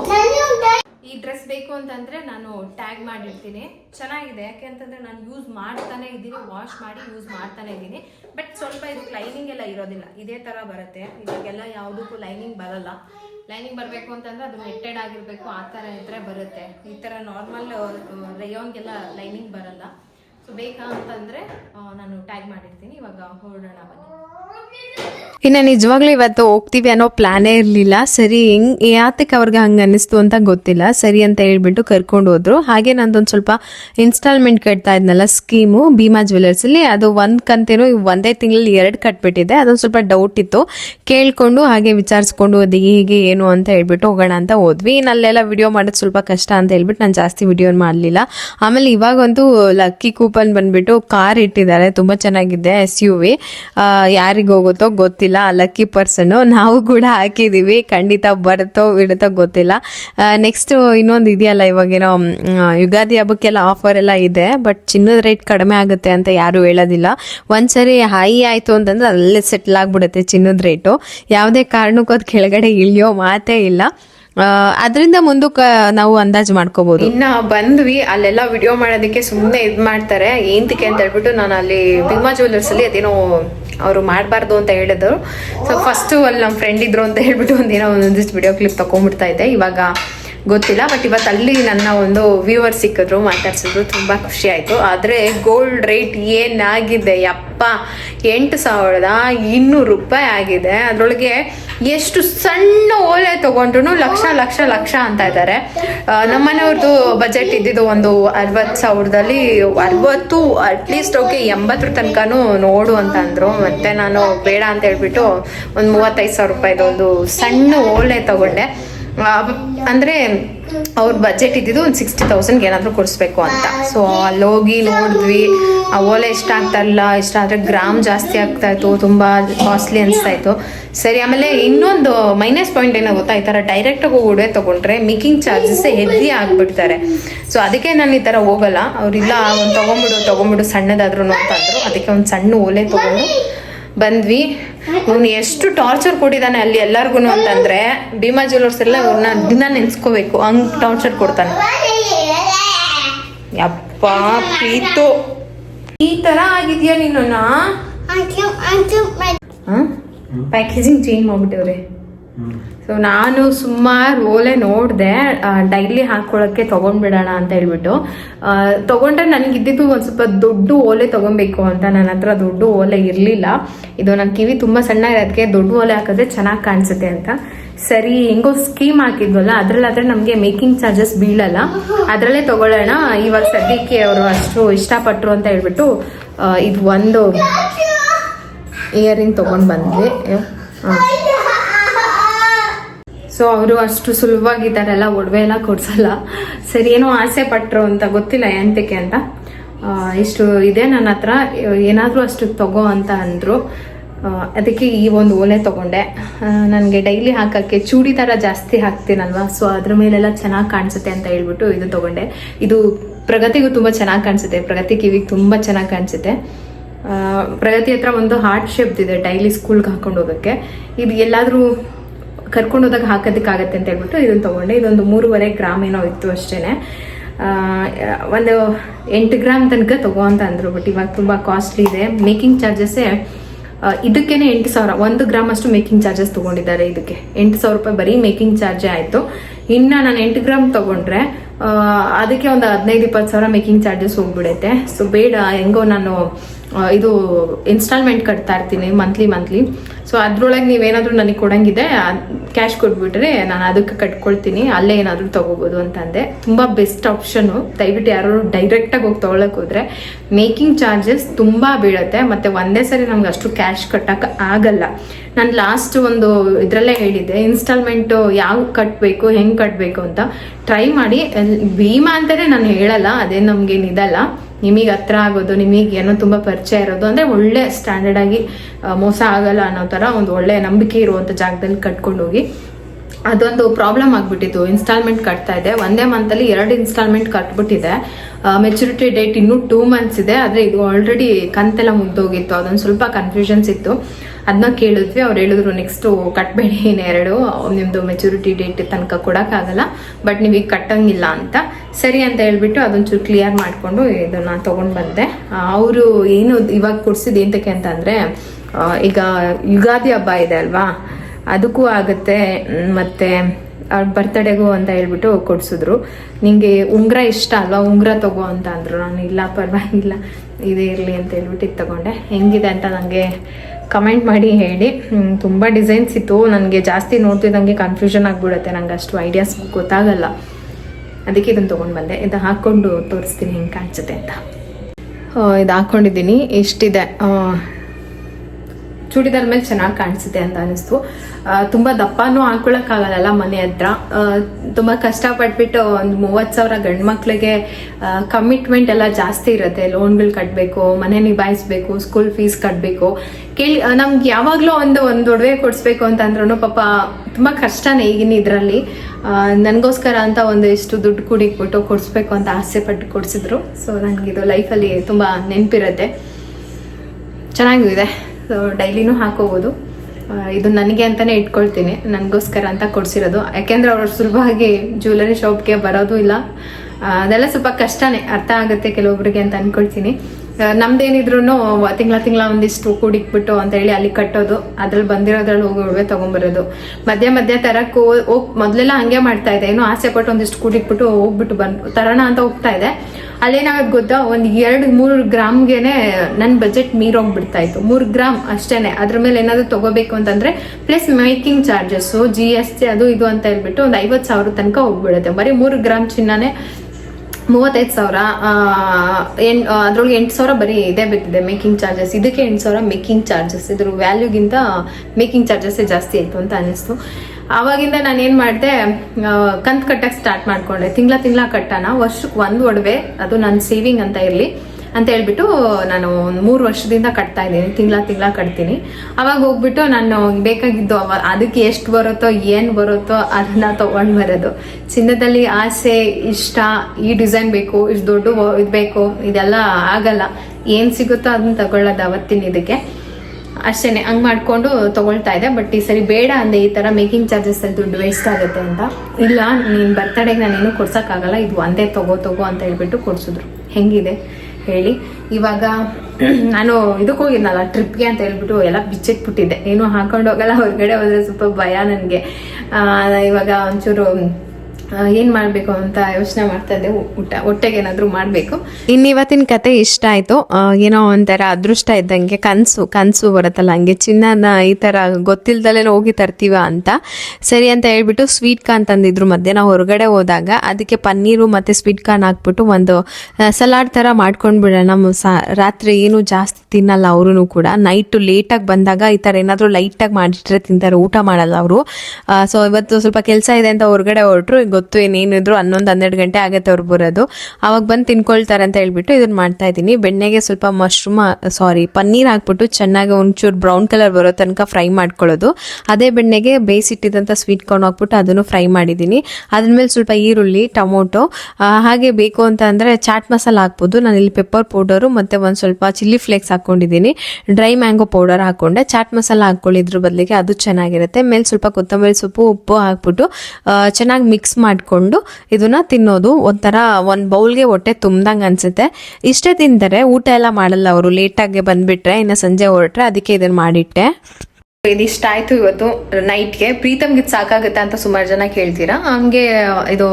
ಈ ಡ್ರೆಸ್ ಬೇಕು ಅಂತಂದ್ರೆ ನಾನು ಟ್ಯಾಗ್ ಮಾಡಿರ್ತೀನಿ. ಚೆನ್ನಾಗಿದೆ, ಯಾಕೆ ಅಂತಂದ್ರೆ ನಾನು ಯೂಸ್ ಮಾಡ್ತಾನೆ ಇದ್ದೀನಿ ವಾಶ್ ಮಾಡಿ ಯೂಸ್ ಮಾಡ್ತಾನೆ ಇದ್ದೀನಿ. ಬಟ್ ಸ್ವಲ್ಪ ಇದು ಲೈನಿಂಗ್ ಎಲ್ಲ ಇರೋದಿಲ್ಲ. ಇದೇ ತರ ಬರುತ್ತೆ. ಇವಾಗೆಲ್ಲ ಯಾವುದಕ್ಕೂ ಲೈನಿಂಗ್ ಬರಲ್ಲ. ಲೈನಿಂಗ್ ಬರಬೇಕು ಅಂತಂದ್ರೆ ಅದು ನೆಟ್ಟೆಡ್ ಆಗಿರ್ಬೇಕು, ಆ ಥರ ಇದ್ರೆ ಬರುತ್ತೆ. ಈ ಥರ ನಾರ್ಮಲ್ ರಯೋನ್ಗೆಲ್ಲ ಲೈನಿಂಗ್ ಬರಲ್ಲ. ಸೊ ಬೇಕಾ ಅಂತಂದ್ರೆ ನಾನು ಟ್ಯಾಗ್ ಮಾಡಿರ್ತೀನಿ. ಇವಾಗ ಹೊರಡೋಣ ಬನ್ನಿ. ಇನ್ನು ನಿಜವಾಗ್ಲೂ ಇವತ್ತು ಹೋಗ್ತೀವಿ ಅನ್ನೋ ಪ್ಲಾನೇ ಇರಲಿಲ್ಲ. ಸರಿ, ಹೆಂಗ್ ಯಾತಕ್ಕೆ ಅವ್ರಿಗೆ ಹಂಗೆ ಅನ್ನಿಸ್ತು ಅಂತ ಗೊತ್ತಿಲ್ಲ. ಸರಿ ಅಂತ ಹೇಳ್ಬಿಟ್ಟು ಕರ್ಕೊಂಡು ಹೋದ್ರು. ಹಾಗೆ ನಂದೊಂದು ಸ್ವಲ್ಪ ಇನ್ಸ್ಟಾಲ್ಮೆಂಟ್ ಕಟ್ತಾ ಇದ್ನಲ್ಲ, ಸ್ಕೀಮು, ಭೀಮಾ ಜ್ಯುವೆಲರ್ಸಲ್ಲಿ ಅದು ಒಂದು ಕಂತೇನೋ ಒಂದೇ ತಿಂಗಳಲ್ಲಿ ಎರಡು ಕಟ್ಬಿಟ್ಟಿದೆ. ಅದೊಂದು ಸ್ವಲ್ಪ ಡೌಟ್ ಇತ್ತು. ಕೇಳ್ಕೊಂಡು, ಹಾಗೆ ವಿಚಾರಿಸ್ಕೊಂಡು ಅದು ಹೀಗೆ ಏನು ಅಂತ ಹೇಳ್ಬಿಟ್ಟು ಹೋಗೋಣ ಅಂತ ಹೋದ್ವಿ. ನಲ್ಲೆಲ್ಲ ವಿಡಿಯೋ ಮಾಡೋದು ಸ್ವಲ್ಪ ಕಷ್ಟ ಅಂತ ಹೇಳ್ಬಿಟ್ಟು ನಾನು ಜಾಸ್ತಿ ವಿಡಿಯೋ ಮಾಡಲಿಲ್ಲ. ಆಮೇಲೆ ಇವಾಗಂತೂ ಲಕ್ಕಿ ಕೂಪನ್ ಬಂದ್ಬಿಟ್ಟು ಕಾರ್ ಇಟ್ಟಿದ್ದಾರೆ. ತುಂಬ ಚೆನ್ನಾಗಿದೆ ಎಸ್ ಯು ವಿ ಯಾರಿಗೆ ಹೋಗುತ್ತೋ ಗೊತ್ತಿಲ್ಲ ಲಕ್ಕಿ ಪರ್ಸನ್ ನಾವು ಕೂಡ ಹಾಕಿದ್ದೀವಿ ಖಂಡಿತ ಬರುತ್ತೋ ಬಿಡುತ್ತೋ ಗೊತ್ತಿಲ್ಲ. ನೆಕ್ಸ್ಟ್ ಇನ್ನೊಂದು ಇದೆಯಲ್ಲ ಇವಾಗ ಏನೋ ಯುಗಾದಿ ಹಬ್ಬಕ್ಕೆಲ್ಲ ಆಫರ್ ಎಲ್ಲ ಇದೆ ಬಟ್ ಚಿನ್ನದ ರೇಟ್ ಕಡಿಮೆ ಆಗುತ್ತೆ ಅಂತ ಯಾರು ಹೇಳೋದಿಲ್ಲ. ಒಂದ್ಸರಿ ಹೈ ಆಯಿತು ಅಂತಂದ್ರೆ ಅಲ್ಲೇ ಸೆಟ್ಲ್ ಆಗ್ಬಿಡುತ್ತೆ ಚಿನ್ನದ ರೇಟು ಯಾವುದೇ ಕಾರಣಕ್ಕೂ ಅದು ಕೆಳಗಡೆ ಇಳಿಯೋ ಮಾತೇ ಇಲ್ಲ. ಅದರಿಂದ ಮುಂದಕ್ಕೆ ನಾವು ಅಂದಾಜು ಮಾಡ್ಕೋಬಹುದು ಇನ್ನ ಬಂದ್ವಿ, ಅಲ್ಲೆಲ್ಲ ವಿಡಿಯೋ ಮಾಡೋದಕ್ಕೆ ಸುಮ್ಮನೆ ಇದು ಮಾಡ್ತಾರೆ. ಏಂತಕ್ಕೆ ಅಂತ ಹೇಳ್ಬಿಟ್ಟು ನಾನು ಅಲ್ಲಿ ಭೀಮಾ ಜುವೆಲ್ಲರ್ಸ್ ಅಲ್ಲಿ ಅದೇನೋ ಅವರು ಮಾಡಬಾರ್ದು ಅಂತ ಹೇಳಿದ್ರು. ಸೊ ಫಸ್ಟ್ ಅಲ್ಲಿ ನಮ್ಮ ಫ್ರೆಂಡ್ ಇದ್ರು ಅಂತ ಹೇಳ್ಬಿಟ್ಟು ಒಂದೇನೋ ಒಂದೊಂದಿಷ್ಟು ವಿಡಿಯೋ ಕ್ಲಿಪ್ ತಗೊಂಡ್ಬಿಡ್ತಾ ಇದ್ದೆ. ಇವಾಗ ಗೊತ್ತಿಲ್ಲ ಬಟ್ ಇವತ್ತು ಅಲ್ಲಿ ನನ್ನ ಒಂದು ವ್ಯೂವರ್ ಸಿಕ್ಕಿದ್ರು, ಮಾತಾಡ್ಸಿದ್ರು, ತುಂಬ ಖುಷಿ ಆಯಿತು. ಆದರೆ ಗೋಲ್ಡ್ ರೇಟ್ ಏನಾಗಿದೆ, ಯಪ್ಪ, ಎಂಟು ಸಾವಿರದ ಇನ್ನೂರು ರೂಪಾಯಿ ಆಗಿದೆ. ಅದರೊಳಗೆ ಎಷ್ಟು ಸಣ್ಣ ಓಲೆ ತಗೊಂಡ್ರು ಲಕ್ಷ ಲಕ್ಷ ಲಕ್ಷ ಅಂತ ಇದ್ದಾರೆ. ನಮ್ಮನೆಯವ್ರದ್ದು ಬಜೆಟ್ ಇದ್ದಿದ್ದು ಒಂದು ಅರವತ್ತು ಸಾವಿರದಲ್ಲಿ ಅರವತ್ತು ಅಟ್ಲೀಸ್ಟ್ ಓಕೆ ಎಂಬತ್ತರ ತನಕನೂ ನೋಡು ಅಂತ ಅಂದರು. ಮತ್ತೆ ನಾನು ಬೇಡ ಅಂತ ಹೇಳ್ಬಿಟ್ಟು ಒಂದು ಮೂವತ್ತೈದು ಸಾವಿರ ರೂಪಾಯಿದು ಒಂದು ಸಣ್ಣ ಓಲೆ ತಗೊಂಡೆ. ಅಂದ್ರೆ ಅವ್ರ ಬಜೆಟ್ ಇದ್ದಿದ್ದು ಒಂದು ಸಿಕ್ಸ್ಟಿ ತೌಸಂಡ್ಗೆ ಏನಾದರೂ ಕೊಡಿಸ್ಬೇಕು ಅಂತ. ಸೊ ಅಲ್ಲೋಗಿ ನೋಡಿದ್ವಿ. ಓಲೆ ಇಷ್ಟ ಆಗ್ತಾ ಇಲ್ಲ, ಇಷ್ಟ ಆದರೆ ಗ್ರಾಮ್ ಜಾಸ್ತಿ ಆಗ್ತಾ ಇತ್ತು, ತುಂಬ ಕಾಸ್ಟ್ಲಿ ಅನಿಸ್ತಾ ಇತ್ತು. ಸರಿ, ಆಮೇಲೆ ಇನ್ನೊಂದು ಮೈನಸ್ ಪಾಯಿಂಟ್ ಏನೋ ಗೊತ್ತಾ? ಈ ಥರ ಡೈರೆಕ್ಟಾಗಿ ಒಡವೆ ತೊಗೊಂಡ್ರೆ ಮೇಕಿಂಗ್ ಚಾರ್ಜಸ್ ಹೆವಿ ಆಗಿಬಿಡ್ತಾರೆ. ಸೊ ಅದಕ್ಕೆ ನಾನು ಈ ಥರ ಹೋಗಲ್ಲ. ಅವ್ರಿಲ್ಲ, ಒಂದು ತೊಗೊಂಬಿಡು ತೊಗೊಂಬಿಡು ಸಣ್ಣದಾದ್ರೂ ಅಂತ ಅದಕ್ಕೆ ಒಂದು ಸಣ್ಣ ಓಲೆ ತೊಗೊಂಡು ಬಂದ್ವಿ. ಅವ್ನು ಎಷ್ಟು ಟಾರ್ಚರ್ ಕೊಟ್ಟಿದ್ದಾನೆ ಅಲ್ಲಿ ಎಲ್ಲಾರ್ಗು ಅಂತಂದ್ರೆ ಭೀಮಾ ಜ್ಯುವೆಲರ್ಸ್ ಎಲ್ಲ ಅವ್ರನ್ನ ದಿನ ನೆನ್ಸ್ಕೋಬೇಕು. ಹಂಗ್ ಟಾರ್ಚರ್ ಕೊಡ್ತಾನೆ. ಯಪ್ಪ ಪ್ರೀತು. ಈ ತರ ಆಗಿದ್ಯಾ ನೀನು ಪ್ಯಾಕೇಜಿಂಗ್ ಚೇಂಜ್ ಮಾಡ್ಬಿಟ್ಟವ್ರೆ. ಸೊ ನಾನು ಸುಮಾರು ಓಲೆ ನೋಡಿದೆ ಡೈಲಿ ಹಾಕೊಳ್ಳೋಕ್ಕೆ ತೊಗೊಂಡ್ಬಿಡೋಣ ಅಂತ ಹೇಳ್ಬಿಟ್ಟು. ತೊಗೊಂಡ್ರೆ ತಗೊಂಡ್ರೆ ನನಗಿದ್ದಿದ್ದು ಒಂದು ಸ್ವಲ್ಪ ದೊಡ್ಡ ಓಲೆ ತೊಗೊಬೇಕು ಅಂತ ನನ್ನ ಹತ್ರ ದೊಡ್ಡ ಓಲೆ ಇರಲಿಲ್ಲ. ಇದು ನನ್ನ ಕಿವಿ ತುಂಬ ಸಣ್ಣ ಇರೋದಕ್ಕೆ ದೊಡ್ಡ ಓಲೆ ಹಾಕಿದ್ರೆ ಚೆನ್ನಾಗಿ ಕಾಣಿಸುತ್ತೆ ಅಂತ. ಸರಿ ಹೆಂಗೋ ಸ್ಕೀಮ್ ಹಾಕಿದ್ವಲ್ಲ ಅದ್ರಲ್ಲಾದ್ರೆ ನಮಗೆ ಮೇಕಿಂಗ್ ಚಾರ್ಜಸ್ ಬೀಳಲ್ಲ. ಅದರಲ್ಲೇ ತಗೊಳ್ಳೋಣ ಇವಾಗ ಸದ್ಯಕ್ಕೆ ಅವರು ಅಷ್ಟು ಇಷ್ಟಪಟ್ಟರು ಅಂತ ಹೇಳ್ಬಿಟ್ಟು ಇದು ಒಂದು ಇಯರಿಂಗ್ ತೊಗೊಂಡು ಬಂದ್ವಿ. ಹಾಂ ಸೊ ಅವರು ಅಷ್ಟು ಸುಲಭವಾಗಿ ಥರ ಒಡವೆ ಎಲ್ಲ ಕೊಡ್ಸಲ್ಲ. ಸರಿ, ಏನೋ ಆಸೆ ಪಟ್ರು ಅಂತ, ಗೊತ್ತಿಲ್ಲ ಎಂತಕ್ಕೆ ಅಂತ. ಇಷ್ಟು ಇದೆ ನನ್ನ ಹತ್ರ, ಏನಾದರೂ ಅಷ್ಟು ತಗೋ ಅಂತ ಅಂದರು. ಅದಕ್ಕೆ ಈ ಒಂದು ಓಲೆ ತಗೊಂಡೆ. ನನಗೆ ಡೈಲಿ ಹಾಕೋಕ್ಕೆ ಚೂಡಿ ಥರ ಜಾಸ್ತಿ ಹಾಕ್ತೀನಲ್ವಾ? ಸೊ ಅದ್ರ ಮೇಲೆಲ್ಲ ಚೆನ್ನಾಗಿ ಕಾಣಿಸುತ್ತೆ ಅಂತ ಹೇಳ್ಬಿಟ್ಟು ಇದು ತಗೊಂಡೆ. ಇದು ಪ್ರಗತಿಗೂ ತುಂಬ ಚೆನ್ನಾಗಿ ಕಾಣಿಸುತ್ತೆ. ಪ್ರಗತಿ ಕಿವಿಗೆ ತುಂಬ ಚೆನ್ನಾಗಿ ಕಾಣಿಸುತ್ತೆ. ಪ್ರಗತಿ ಹತ್ರ ಒಂದು ಹಾರ್ಟ್ ಶೇಪ್ ಇದೆ, ಡೈಲಿ ಸ್ಕೂಲ್ಗೆ ಹಾಕೊಂಡು ಹೋಗೋಕ್ಕೆ. ಇದು ಎಲ್ಲಾದರೂ ಕರ್ಕೊಂಡು ಹೋದಾಗ ಹಾಕೋದಕ್ಕಾಗತ್ತೆ ಅಂತ ಹೇಳ್ಬಿಟ್ಟು ಇದನ್ನು ತೊಗೊಂಡೆ. ಇದೊಂದು ಮೂರುವರೆ ಗ್ರಾಮ್ ಏನೋ ಇತ್ತು ಅಷ್ಟೇ ಒಂದು ಎಂಟು ಗ್ರಾಮ್ ತನಕ ತಗೋ ಅಂತ ಅಂದರು, ಬಟ್ ಇವಾಗ ತುಂಬ ಕಾಸ್ಟ್ಲಿ ಇದೆ. ಮೇಕಿಂಗ್ ಚಾರ್ಜಸ್ಸೇ ಇದಕ್ಕೇನೆ ಎಂಟು ಸಾವಿರ, ಒಂದು ಗ್ರಾಮ್ ಅಷ್ಟು ಮೇಕಿಂಗ್ ಚಾರ್ಜಸ್ ತೊಗೊಂಡಿದ್ದಾರೆ ಇದಕ್ಕೆ. ಎಂಟು ಸಾವಿರ ರೂಪಾಯಿ ಬರೀ ಮೇಕಿಂಗ್ ಚಾರ್ಜೇ ಆಯಿತು. ಇನ್ನು ನಾನು ಎಂಟು ಗ್ರಾಮ್ ತೊಗೊಂಡ್ರೆ ಅದಕ್ಕೆ ಒಂದು ಹದಿನೈದು, ಇಪ್ಪತ್ತು ಸಾವಿರ ಮೇಕಿಂಗ್ ಚಾರ್ಜಸ್ ಹೋಗ್ಬಿಡುತ್ತೆ. ಸೊ ಬೇಡ, ಹೆಂಗೋ ನಾನು ಇದು ಇನ್ಸ್ಟಾಲ್ಮೆಂಟ್ ಕಟ್ತಾ ಇರ್ತೀನಿ ಮಂತ್ಲಿ ಮಂತ್ಲಿ ಸೊ ಅದ್ರೊಳಗೆ ನೀವೇನಾದರೂ ನನಗೆ ಕೊಡಂಗಿದೆ ಕ್ಯಾಶ್ ಕೊಟ್ಬಿಟ್ರೆ ನಾನು ಅದಕ್ಕೆ ಕಟ್ಕೊಳ್ತೀನಿ, ಅಲ್ಲೇ ಏನಾದರೂ ತಗೋಬೋದು ಅಂತಂದೆ. ತುಂಬ ಬೆಸ್ಟ್ ಆಪ್ಷನು ದಯವಿಟ್ಟು ಯಾರು ಡೈರೆಕ್ಟಾಗಿ ಹೋಗಿ ತೊಗೊಳಕ್ಕೆ ಹೋದ್ರೆ ಮೇಕಿಂಗ್ ಚಾರ್ಜಸ್ ತುಂಬ ಬೀಳುತ್ತೆ, ಮತ್ತು ಒಂದೇ ಸರಿ ನಮ್ಗೆ ಅಷ್ಟು ಕ್ಯಾಶ್ ಕಟ್ಟಕ್ಕೆ ಆಗಲ್ಲ. ನಾನು ಲಾಸ್ಟ್ ಒಂದು ಇದರಲ್ಲೇ ಹೇಳಿದ್ದೆ ಇನ್ಸ್ಟಾಲ್ಮೆಂಟು ಯಾವ ಕಟ್ಟಬೇಕು ಹೆಂಗೆ ಕಟ್ಟಬೇಕು ಅಂತ. ಟ್ರೈ ಮಾಡಿ ಭೀಮಾ ಅಂತಲೇ ನಾನು ಹೇಳಲ್ಲ, ಅದೇ ನಮಗೇನಿದಲ್ಲ ನಿಮಗೆ ಹತ್ರ ಆಗೋದು, ನಿಮಗೆ ಏನೋ ತುಂಬ ಪರಿಚಯ ಇರೋದು ಅಂದರೆ ಒಳ್ಳೆ ಸ್ಟ್ಯಾಂಡರ್ಡ್ ಆಗಿ ಮೋಸ ಆಗಲ್ಲ ಅನ್ನೋ ಥರ ಒಂದು ಒಳ್ಳೆ ನಂಬಿಕೆ ಇರುವಂಥ ಜಾಗದಲ್ಲಿ ಕಟ್ಕೊಂಡು ಹೋಗಿ. ಅದೊಂದು ಪ್ರಾಬ್ಲಮ್ ಆಗಿಬಿಟ್ಟಿತ್ತು. ಇನ್ಸ್ಟಾಲ್ಮೆಂಟ್ ಕಟ್ತಾ ಇದೆ. ಒಂದೇ ಮಂತಲ್ಲಿ ಎರಡು ಇನ್ಸ್ಟಾಲ್ಮೆಂಟ್ ಕಟ್ಬಿಟ್ಟಿದೆ. ಮೆಚುರಿಟಿ ಡೇಟ್ ಇನ್ನೂ ಟೂ ಮಂತ್ಸ್ ಇದೆ. ಆದರೆ ಇದು ಆಲ್ರೆಡಿ ಕಂತೆಲ್ಲ ಮುಗ್ದೋಗಿತ್ತು. ಅದೊಂದು ಸ್ವಲ್ಪ ಕನ್ಫ್ಯೂಷನ್ಸ್ ಇತ್ತು. ಅದನ್ನ ಕೇಳಿದ್ವಿ, ಅವ್ರು ಹೇಳಿದ್ರು ನೆಕ್ಸ್ಟು ಕಟ್ಬೇಡಿ ಇನ್ನೆರಡು ನಿಮ್ಮದು ಮೆಚುರಿಟಿ ಡೇಟ್ ತನಕ ಕೊಡೋಕ್ಕಾಗಲ್ಲ ಬಟ್ ನೀವು ಈಗ ಕಟ್ಟಂಗಿಲ್ಲ ಅಂತ. ಸರಿ ಅಂತ ಹೇಳ್ಬಿಟ್ಟು ಅದೊಂಚೂರು ಕ್ಲಿಯರ್ ಮಾಡಿಕೊಂಡು ಇದನ್ನ ತೊಗೊಂಡು ಬಂದೆ. ಅವರು ಏನು ಇವಾಗ ಕೊಡ್ಸಿದ್ದು ಎಂತಕ್ಕೆ ಅಂತಂದರೆ ಈಗ ಯುಗಾದಿ ಹಬ್ಬ ಇದೆ ಅಲ್ವಾ? ಅದಕ್ಕೂ ಆಗುತ್ತೆ ಮತ್ತು ಮತ್ತೆ ಅವ್ರ ಬರ್ತಡೆಗೂ ಅಂತ ಹೇಳ್ಬಿಟ್ಟು ಕೊಡ್ಸಿದ್ರು. ನಿಂಗೆ ಉಂಗುರ ಇಷ್ಟ ಅಲ್ವಾ? ಉಂಗುರ ತಗೋ ಅಂತ ಅಂದರು. ನಾನು, ಇಲ್ಲ, ಪರವಾಗಿಲ್ಲ, ಇದೇ ಇರಲಿ ಅಂತ ಹೇಳ್ಬಿಟ್ಟು ಇದು ತಗೊಂಡೆ. ಹೆಂಗಿದೆ ಅಂತ ನನಗೆ ಕಮೆಂಟ್ ಮಾಡಿ ಹೇಳಿ. ತುಂಬ ಡಿಸೈನ್ಸ್ ಇತ್ತು. ನನಗೆ ಜಾಸ್ತಿ ನೋಡ್ತಿದ್ದಂಗೆ ಕನ್ಫ್ಯೂಷನ್ ಆಗಿಬಿಡುತ್ತೆ. ನಂಗೆ ಅಷ್ಟು ಐಡಿಯಾಸ್ ಗೊತ್ತಾಗಲ್ಲ. ಅದಕ್ಕೆ ಇದನ್ನು ತೊಗೊಂಡು ಬಂದೆ. ಇದು ಹಾಕ್ಕೊಂಡು ತೋರಿಸ್ತೀನಿ ಹೆಂಗೆ ಕಾಣಿಸುತ್ತೆ ಅಂತ. ಇದು ಹಾಕ್ಕೊಂಡಿದ್ದೀನಿ ಇಷ್ಟಿದೆ ಆ, ಚೂಡಿದಾರ್ ಮೇಲೆ ಚೆನ್ನಾಗಿ ಕಾಣಿಸುತ್ತೆ ಅಂತ ಅನಿಸ್ತು. ತುಂಬ ದಪ್ಪನೂ ಹಾಕೊಳಕ್ಕಾಗಲ್ಲ ಮನೆ ಹತ್ರ. ತುಂಬ ಕಷ್ಟಪಟ್ಬಿಟ್ಟು ಒಂದು ಮೂವತ್ತು ಸಾವಿರ ಗಂಡು ಮಕ್ಳಿಗೆ ಕಮಿಟ್ಮೆಂಟ್ ಎಲ್ಲ ಜಾಸ್ತಿ ಇರುತ್ತೆ. ಲೋನ್ಗಳು ಕಟ್ಟಬೇಕು ಮನೆ ನಿಭಾಯಿಸ್ಬೇಕು ಸ್ಕೂಲ್ ಫೀಸ್ ಕಟ್ಟಬೇಕು ಕೇಳಿ ನಮ್ಗೆ ಯಾವಾಗಲೂ ಒಂದು ಒಂದು ಒಡವೆ ಕೊಡಿಸ್ಬೇಕು ಅಂತಂದ್ರೂ ಪಾಪ ತುಂಬಾ ಕಷ್ಟನೇ ಈಗಿನ ಇದರಲ್ಲಿ. ನನಗೋಸ್ಕರ ಅಂತ ಒಂದು ಇಷ್ಟು ದುಡ್ಡು ಕೂಡಿಕ್ಬಿಟ್ಟು ಕೊಡಿಸ್ಬೇಕು ಅಂತ ಆಸೆ ಪಟ್ಟು ಕೊಡಿಸಿದ್ರು. ಸೊ ನನಗಿದು ಲೈಫಲ್ಲಿ ತುಂಬ ನೆನಪಿರುತ್ತೆ. ಚೆನ್ನಾಗಿದೆ ಸೊ ಡೈಲಿನೂ ಹಾಕೋಬೋದು. ಇದು ನನಗೆ ಅಂತಾನೆ ಇಟ್ಕೊಳ್ತೀನಿ. ನನಗೋಸ್ಕರ ಅಂತ ಕೊಡ್ಸಿರೋದು. ಯಾಕೆಂದ್ರೆ ಅವ್ರು ಸುಲಭವಾಗಿ ಜ್ಯುವೆಲರಿ ಶಾಪ್ಗೆ ಬರೋದು ಇಲ್ಲ. ಅದೆಲ್ಲ ಸ್ವಲ್ಪ ಕಷ್ಟನೇ. ಅರ್ಥ ಆಗುತ್ತೆ ಕೆಲವೊಬ್ರಿಗೆ ಅಂತ ಅನ್ಕೊಳ್ತೀನಿ. ಆ, ನಮ್ದೇನಿದ್ರು ತಿಂಗಳ ತಿಂಗಳ ಒಂದಿಷ್ಟು ಕೂಡಿಕ್ಬಿಟ್ಟು ಅಂತ ಹೇಳಿ ಅಲ್ಲಿ ಕಟ್ಟೋದು. ಅದ್ರಲ್ಲಿ ಬಂದಿರೋದ್ರಲ್ಲಿ ಹೋಗಿ ಒಡವೆ ತಗೊಂಬರೋದು. ಮಧ್ಯ ಮಧ್ಯ ತರಕ್ಕೆ ಹೋಗಿ ಮೊದಲೆಲ್ಲ ಹಂಗೆ ಮಾಡ್ತಾ ಇದೆ ಏನು ಆಸೆ ಪಟ್ಟು ಒಂದಿಷ್ಟು ಕೂಡಿಕ್ಬಿಟ್ಟು ಹೋಗ್ಬಿಟ್ಟು ಬಂದು ತರೋಣ ಅಂತ ಹೋಗ್ತಾ ಇದೆ ಅಲ್ಲೇನಾಗದ್ ಗೊತ್ತಾ, ಒಂದು ಎರಡು, ಮೂರು ಗ್ರಾಮ್ಗೆನೆ ನನ್ನ ಬಜೆಟ್ ಮೀರೋಗ್ಬಿಡ್ತಾ ಇತ್ತು ಮೂರು ಗ್ರಾಮ್ ಅಷ್ಟೇನೆ. ಅದ್ರ ಮೇಲೆ ಏನಾದರೂ ತಗೋಬೇಕು ಅಂತಂದ್ರೆ plus making charges G S T ಅದು ಇದು ಅಂತ ಹೇಳ್ಬಿಟ್ಟು ಒಂದು ಐವತ್ತು ಸಾವಿರ ತನಕ ಹೋಗ್ಬಿಡುತ್ತೆ. ಬರೀ ಮೂರು ಗ್ರಾಮ್ ಚಿನ್ನನೇ ಮೂವತ್ತೈದು ಸಾವಿರ ಎನ್ ಅದ್ರೊಳಗೆ ಎಂಟು ಸಾವಿರ ಬರೀ ಇದೇ ಬಿದ್ದಿದೆ ಮೇಕಿಂಗ್ ಚಾರ್ಜಸ್ ಇದಕ್ಕೆ ಎಂಟು ಸಾವಿರ ಮೇಕಿಂಗ್ ಚಾರ್ಜಸ್ ಇದ್ರ ವ್ಯಾಲ್ಯೂಗಿಂತ ಮೇಕಿಂಗ್ ಚಾರ್ಜಸ್ಸೇ ಜಾಸ್ತಿ ಆಯಿತು ಅಂತ ಅನಿಸ್ತು ಆವಾಗಿಂದ ನಾನು ಏನು ಮಾಡಿದೆ ಕಂತು ಕಟ್ಟಕ್ಕೆ ಸ್ಟಾರ್ಟ್ ಮಾಡ್ಕೊಂಡೆ. ತಿಂಗಳ ತಿಂಗಳ ಕಟ್ಟೋಣ ವರ್ಷಕ್ಕೆ ಒಂದು ಒಡವೆ, ಅದು ನನ್ನ ಸೇವಿಂಗ್ ಅಂತ ಇರಲಿ ಅಂತ ಹೇಳ್ಬಿಟ್ಟು ನಾನು ಒಂದು ಮೂರು ವರ್ಷದಿಂದ ಕಟ್ತಾ ಇದ್ದೀನಿ. ತಿಂಗಳ ತಿಂಗಳ ಕಟ್ತೀನಿ. ಅವಾಗ ಹೋಗ್ಬಿಟ್ಟು ನಾನು ಬೇಕಾಗಿದ್ದು ಅದಕ್ಕೆ ಎಷ್ಟು ಬರುತ್ತೋ, ಏನು ಬರುತ್ತೋ ಅದನ್ನ ತಗೊಂಡು ಬರೋದು. ಚಿನ್ನದಲ್ಲಿ ಆಸೆ, ಇಷ್ಟ, ಈ ಡಿಸೈನ್ ಬೇಕು, ಇಷ್ಟು ದೊಡ್ಡ ಇದು ಬೇಕು, ಇದೆಲ್ಲ ಆಗಲ್ಲ. ಏನು ಸಿಗುತ್ತೋ ಅದನ್ನ ತಗೊಳ್ಳೋದು ಅವತ್ತಿನ ಇದಕ್ಕೆ. ಅಷ್ಟೇನೆ ಹಂಗ್ ಮಾಡ್ಕೊಂಡು ತಗೊಳ್ತಾ ಇದೆ ಬಟ್ ಈ ಸರಿ ಬೇಡ ಅಂದೆ, ಈ ತರ ಮೇಕಿಂಗ್ ಚಾರ್ಜಸ್ ಅಲ್ಲಿ ದುಡ್ಡು ವೇಸ್ಟ್ ಆಗುತ್ತೆ ಅಂತ. ಇಲ್ಲ, ನಿನ್ ಬರ್ತಡೇಗೆ ನಾನೇನು ಕೊಡ್ಸೋಕ್ಕಾಗಲ್ಲ, ಇದು ಒಂದೇ ತಗೋ ತಗೋ ಅಂತ ಹೇಳ್ಬಿಟ್ಟು ಕೊಡ್ಸಿದ್ರು. ಹೆಂಗಿದೆ? ಹೇಳಿ. ಇವಾಗ ನಾನು ಇದಕ್ಕೆ ಹೋಗಿದ್ನಲ್ಲ ಟ್ರಿಪ್ಗೆ ಅಂತ ಹೇಳ್ಬಿಟ್ಟು ಎಲ್ಲ ಬಿಚ್ಚಿಟ್ಬಿಟ್ಟಿದ್ದೆ. ಏನು ಹಾಕೊಂಡು ಹೋಗಲ್ಲ, ಹೊರಗಡೆ ಹೋದ್ರೆ ಸ್ವಲ್ಪ ಭಯ ನನಗೆ. ಇವಾಗ ಒಂಚೂರು ಏನ್ ಮಾಡಬೇಕು ಅಂತ ಯೋಚನೆ ಮಾಡ್ತಾ ಇದ್ದೆ. ಊಟ, ಹೊಟ್ಟೆಗೆ ಏನಾದ್ರು ಮಾಡ್ಬೇಕು. ಇನ್ನು ಇವತ್ತಿನ ಕತೆ ಇಷ್ಟ ಆಯ್ತು. ಏನೋ ಒಂಥರ ಅದೃಷ್ಟ ಇದ್ದಂಗೆ ಕನಸು ಕನಸು ಬರುತ್ತಲ್ಲ, ಹಂಗೆ ಚಿನ್ನನ ಈ ಥರ ಗೊತ್ತಿಲ್ಲದಲ್ಲೇ ಹೋಗಿ ತರ್ತೀವ ಅಂತ. ಸರಿ ಅಂತ ಹೇಳ್ಬಿಟ್ಟು ಸ್ವೀಟ್ ಕಾರ್ನ್ ತಂದಿದ್ರು ಮಧ್ಯಾಹ್ನ. ಹೊರಗಡೆ ಹೋದಾಗ ಅದಕ್ಕೆ ಪನ್ನೀರು ಮತ್ತು ಸ್ವೀಟ್ ಕಾರ್ನ್ ಹಾಕ್ಬಿಟ್ಟು ಒಂದು ಸಲಾಡ್ ಥರ ಮಾಡ್ಕೊಂಡು ಬಿಡೋಣ. ರಾತ್ರಿ ಏನು ಜಾಸ್ತಿ ತಿನ್ನಲ್ಲ ಅವರು ಕೂಡ. ನೈಟು ಲೇಟಾಗಿ ಬಂದಾಗ ಈ ಥರ ಏನಾದರೂ ಲೈಟಾಗಿ ಮಾಡಿಟ್ರೆ ತಿಂತಾರೆ. ಊಟ ಮಾಡಲ್ಲ ಅವರು. ಸೊ ಇವತ್ತು ಸ್ವಲ್ಪ ಕೆಲಸ ಇದೆ ಅಂತ ಹೊರಗಡೆ ಹೊರಟ್ರು. ಗೊತ್ತು ಏನೇನಿದ್ರು ಹನ್ನೊಂದು, ಹನ್ನೆರಡು ಗಂಟೆ ಆಗುತ್ತೆ ಅವ್ರು ಬರೋದು. ಅವಾಗ ಬಂದು ತಿನ್ಕೊಳ್ತಾರೆ ಅಂತ ಹೇಳ್ಬಿಟ್ಟು ಇದನ್ನ ಮಾಡ್ತಾ ಇದ್ದೀನಿ. ಬೆಣ್ಣೆಗೆ ಸ್ವಲ್ಪ ಮಶ್ರೂಮ್ ಸಾರಿ ಪನ್ನೀರ್ ಹಾಕ್ಬಿಟ್ಟು ಚೆನ್ನಾಗಿ ಒಂಚೂರು ಬ್ರೌನ್ ಕಲರ್ ಬರೋ ತನಕ ಫ್ರೈ ಮಾಡ್ಕೊಳ್ಳೋದು. ಅದೇ ಬೆಣ್ಣೆಗೆ ಬೇಯಿಸಿಟ್ಟಿದ್ದಂಥ ಸ್ವೀಟ್ ಕಾರ್ನ್ ಹಾಕ್ಬಿಟ್ಟು ಅದನ್ನು ಫ್ರೈ ಮಾಡಿದ್ದೀನಿ. ಅದ್ಮೇಲೆ ಸ್ವಲ್ಪ ಈರುಳ್ಳಿ, ಟೊಮೊಟೊ ಹಾಗೆ ಬೇಕು ಅಂತ ಅಂದರೆ ಚಾಟ್ ಮಸಾಲ ಹಾಕ್ಬೋದು. ನಾನು ಇಲ್ಲಿ ಪೆಪ್ಪರ್ ಪೌಡರು ಮತ್ತು ಒಂದು ಸ್ವಲ್ಪ ಚಿಲ್ಲಿ ಫ್ಲೇಕ್ಸ್ ಹಾಕ್ಕೊಂಡಿದ್ದೀನಿ. ಡ್ರೈ ಮ್ಯಾಂಗೋ ಪೌಡರ್ ಹಾಕ್ಕೊಂಡೆ ಚಾಟ್ ಮಸಾಲ ಹಾಕ್ಕೊಳ್ಳಿ ಇದ್ರ ಬದಲಿಗೆ ಅದು ಚೆನ್ನಾಗಿರುತ್ತೆ. ಮೇಲೆ ಸ್ವಲ್ಪ ಕೊತ್ತಂಬರಿ ಸೊಪ್ಪು, ಉಪ್ಪು ಹಾಕ್ಬಿಟ್ಟು ಚೆನ್ನಾಗಿ ಮಿಕ್ಸ್ ಮಾಡಿಕೊಂಡು ಇದನ್ನ ತಿನ್ನೋದು ಒಂಥರ ಒಂದು ಬೌಲ್ಗೆ ಹೊಟ್ಟೆ ತುಂಬ್ದಂಗೆ ಅನಿಸುತ್ತೆ. ಇಷ್ಟೇ ತಿಂತಾರೆ, ಊಟ ಎಲ್ಲ ಮಾಡಲ್ಲ ಅವರು. ಲೇಟಾಗಿ ಬಂದುಬಿಟ್ರೆ, ಇನ್ನು ಸಂಜೆ ಹೊರಟ್ರೆ ಅದಕ್ಕೆ ಇದನ್ನು ಮಾಡಿಟ್ಟೆ. ಇದಿಷ್ಟ ಆಯ್ತು ಇವತ್ತು ನೈಟ್ಗೆ. ಪ್ರೀತಮ್ಗೆ ಇದು ಸಾಕಾಗುತ್ತೆ ಅಂತ ಸುಮಾರು ಜನ ಕೇಳ್ತೀರಾ? ಹಂಗೆ, ಇದು,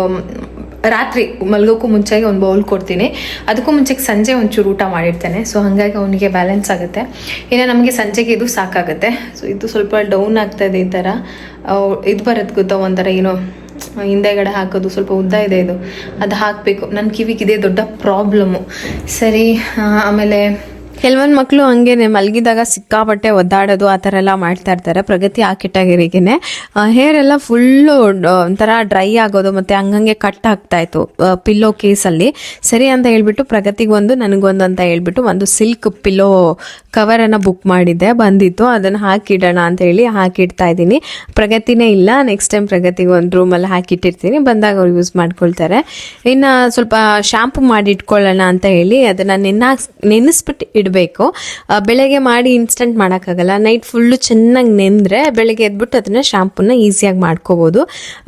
ರಾತ್ರಿ ಮಲಗೋಕ್ಕೂ ಮುಂಚೆಗೆ ಒಂದು ಬೌಲ್ ಕೊಡ್ತೀನಿ. ಅದಕ್ಕೂ ಮುಂಚೆಗೆ ಸಂಜೆ ಒಂಚೂರು ಊಟ ಮಾಡಿರ್ತೇನೆ ಸೊ ಹಾಗಾಗಿ ಅವನಿಗೆ ಬ್ಯಾಲೆನ್ಸ್ ಆಗುತ್ತೆ. ಇನ್ನು ನಮಗೆ ಸಂಜೆಗೆ ಇದು ಸಾಕಾಗುತ್ತೆ. ಸೊ ಇದು ಸ್ವಲ್ಪ ಡೌನ್ ಆಗ್ತಾ ಇದೆ ಈ ಥರ ಇದು ಬರುತ್ತೆ ಗೊತ್ತಾ ಒಂಥರ ಏನೋ ಹಿಂದೆಗಡೆ ಹಾಕೋದು ಸ್ವಲ್ಪ ಉದ್ದ ಇದೆ ಇದು. ಅದು ಹಾಕಬೇಕು. ನನ್ನ ಕಿವಿಗೆ ಇದೇ ದೊಡ್ಡ ಪ್ರಾಬ್ಲಮ್ಮು ಸರಿ ಆಮೇಲೆ ಕೆಲವೊಂದು ಮಕ್ಕಳು ಹಂಗೇನೆ, ಮಲಗಿದಾಗ ಸಿಕ್ಕಾಪಟ್ಟೆ ಒದ್ದಾಡೋದು ಆ ಥರ ಎಲ್ಲ ಮಾಡ್ತಾ ಇರ್ತಾರೆ. ಪ್ರಗತಿ ಆ ಕೆಟಗರಿಗೆನೆ ಹೇರ್ ಎಲ್ಲ ಫುಲ್ಲು ಒಂಥರ ಡ್ರೈ ಆಗೋದು ಮತ್ತೆ ಹಂಗಂಗೆ ಕಟ್ ಆಗ್ತಾ ಇತ್ತು ಪಿಲ್ಲೋ ಕೇಸಲ್ಲಿ ಸರಿ ಅಂತ ಹೇಳ್ಬಿಟ್ಟು ಪ್ರಗತಿಗೆ ಒಂದು, ನನಗೊಂದು ಅಂತ ಹೇಳ್ಬಿಟ್ಟು ಒಂದು ಸಿಲ್ಕ್ ಪಿಲ್ಲೋ ಕವರನ್ನು ಬುಕ್ ಮಾಡಿದ್ದೆ. ಬಂದಿತ್ತು. ಅದನ್ನು ಹಾಕಿಡೋಣ ಅಂತ ಹೇಳಿ ಹಾಕಿಡ್ತಾ ಇದ್ದೀನಿ. ಪ್ರಗತಿನೇ ಇಲ್ಲ. ನೆಕ್ಸ್ಟ್ ಟೈಮ್ ಪ್ರಗತಿಗೆ ಒಂದು ರೂಮಲ್ಲಿ ಹಾಕಿಟ್ಟಿರ್ತೀನಿ. ಬಂದಾಗ ಅವ್ರು ಯೂಸ್ ಮಾಡ್ಕೊಳ್ತಾರೆ. ಇನ್ನು ಸ್ವಲ್ಪ ಶಾಂಪು ಮಾಡಿ ಇಟ್ಕೊಳ್ಳೋಣ ಅಂತ ಹೇಳಿ ಅದನ್ನು ನೆನ್ನ ನೆನೆಸ್ಬಿಟ್ಟು ಇಡಬೇಕು ಬೆಳಗ್ಗೆ ಮಾಡಿ ಇನ್ಸ್ಟೆಂಟ್ ಮಾಡೋಕ್ಕಾಗಲ್ಲ. ನೈಟ್ ಫುಲ್ಲು ಚೆನ್ನಾಗಿ ನೆಂದರೆ ಬೆಳಗ್ಗೆ ಎದ್ಬಿಟ್ಟು ಅದನ್ನು ಶಾಂಪುನ ಈಸಿಯಾಗಿ ಮಾಡ್ಕೋಬೋದು.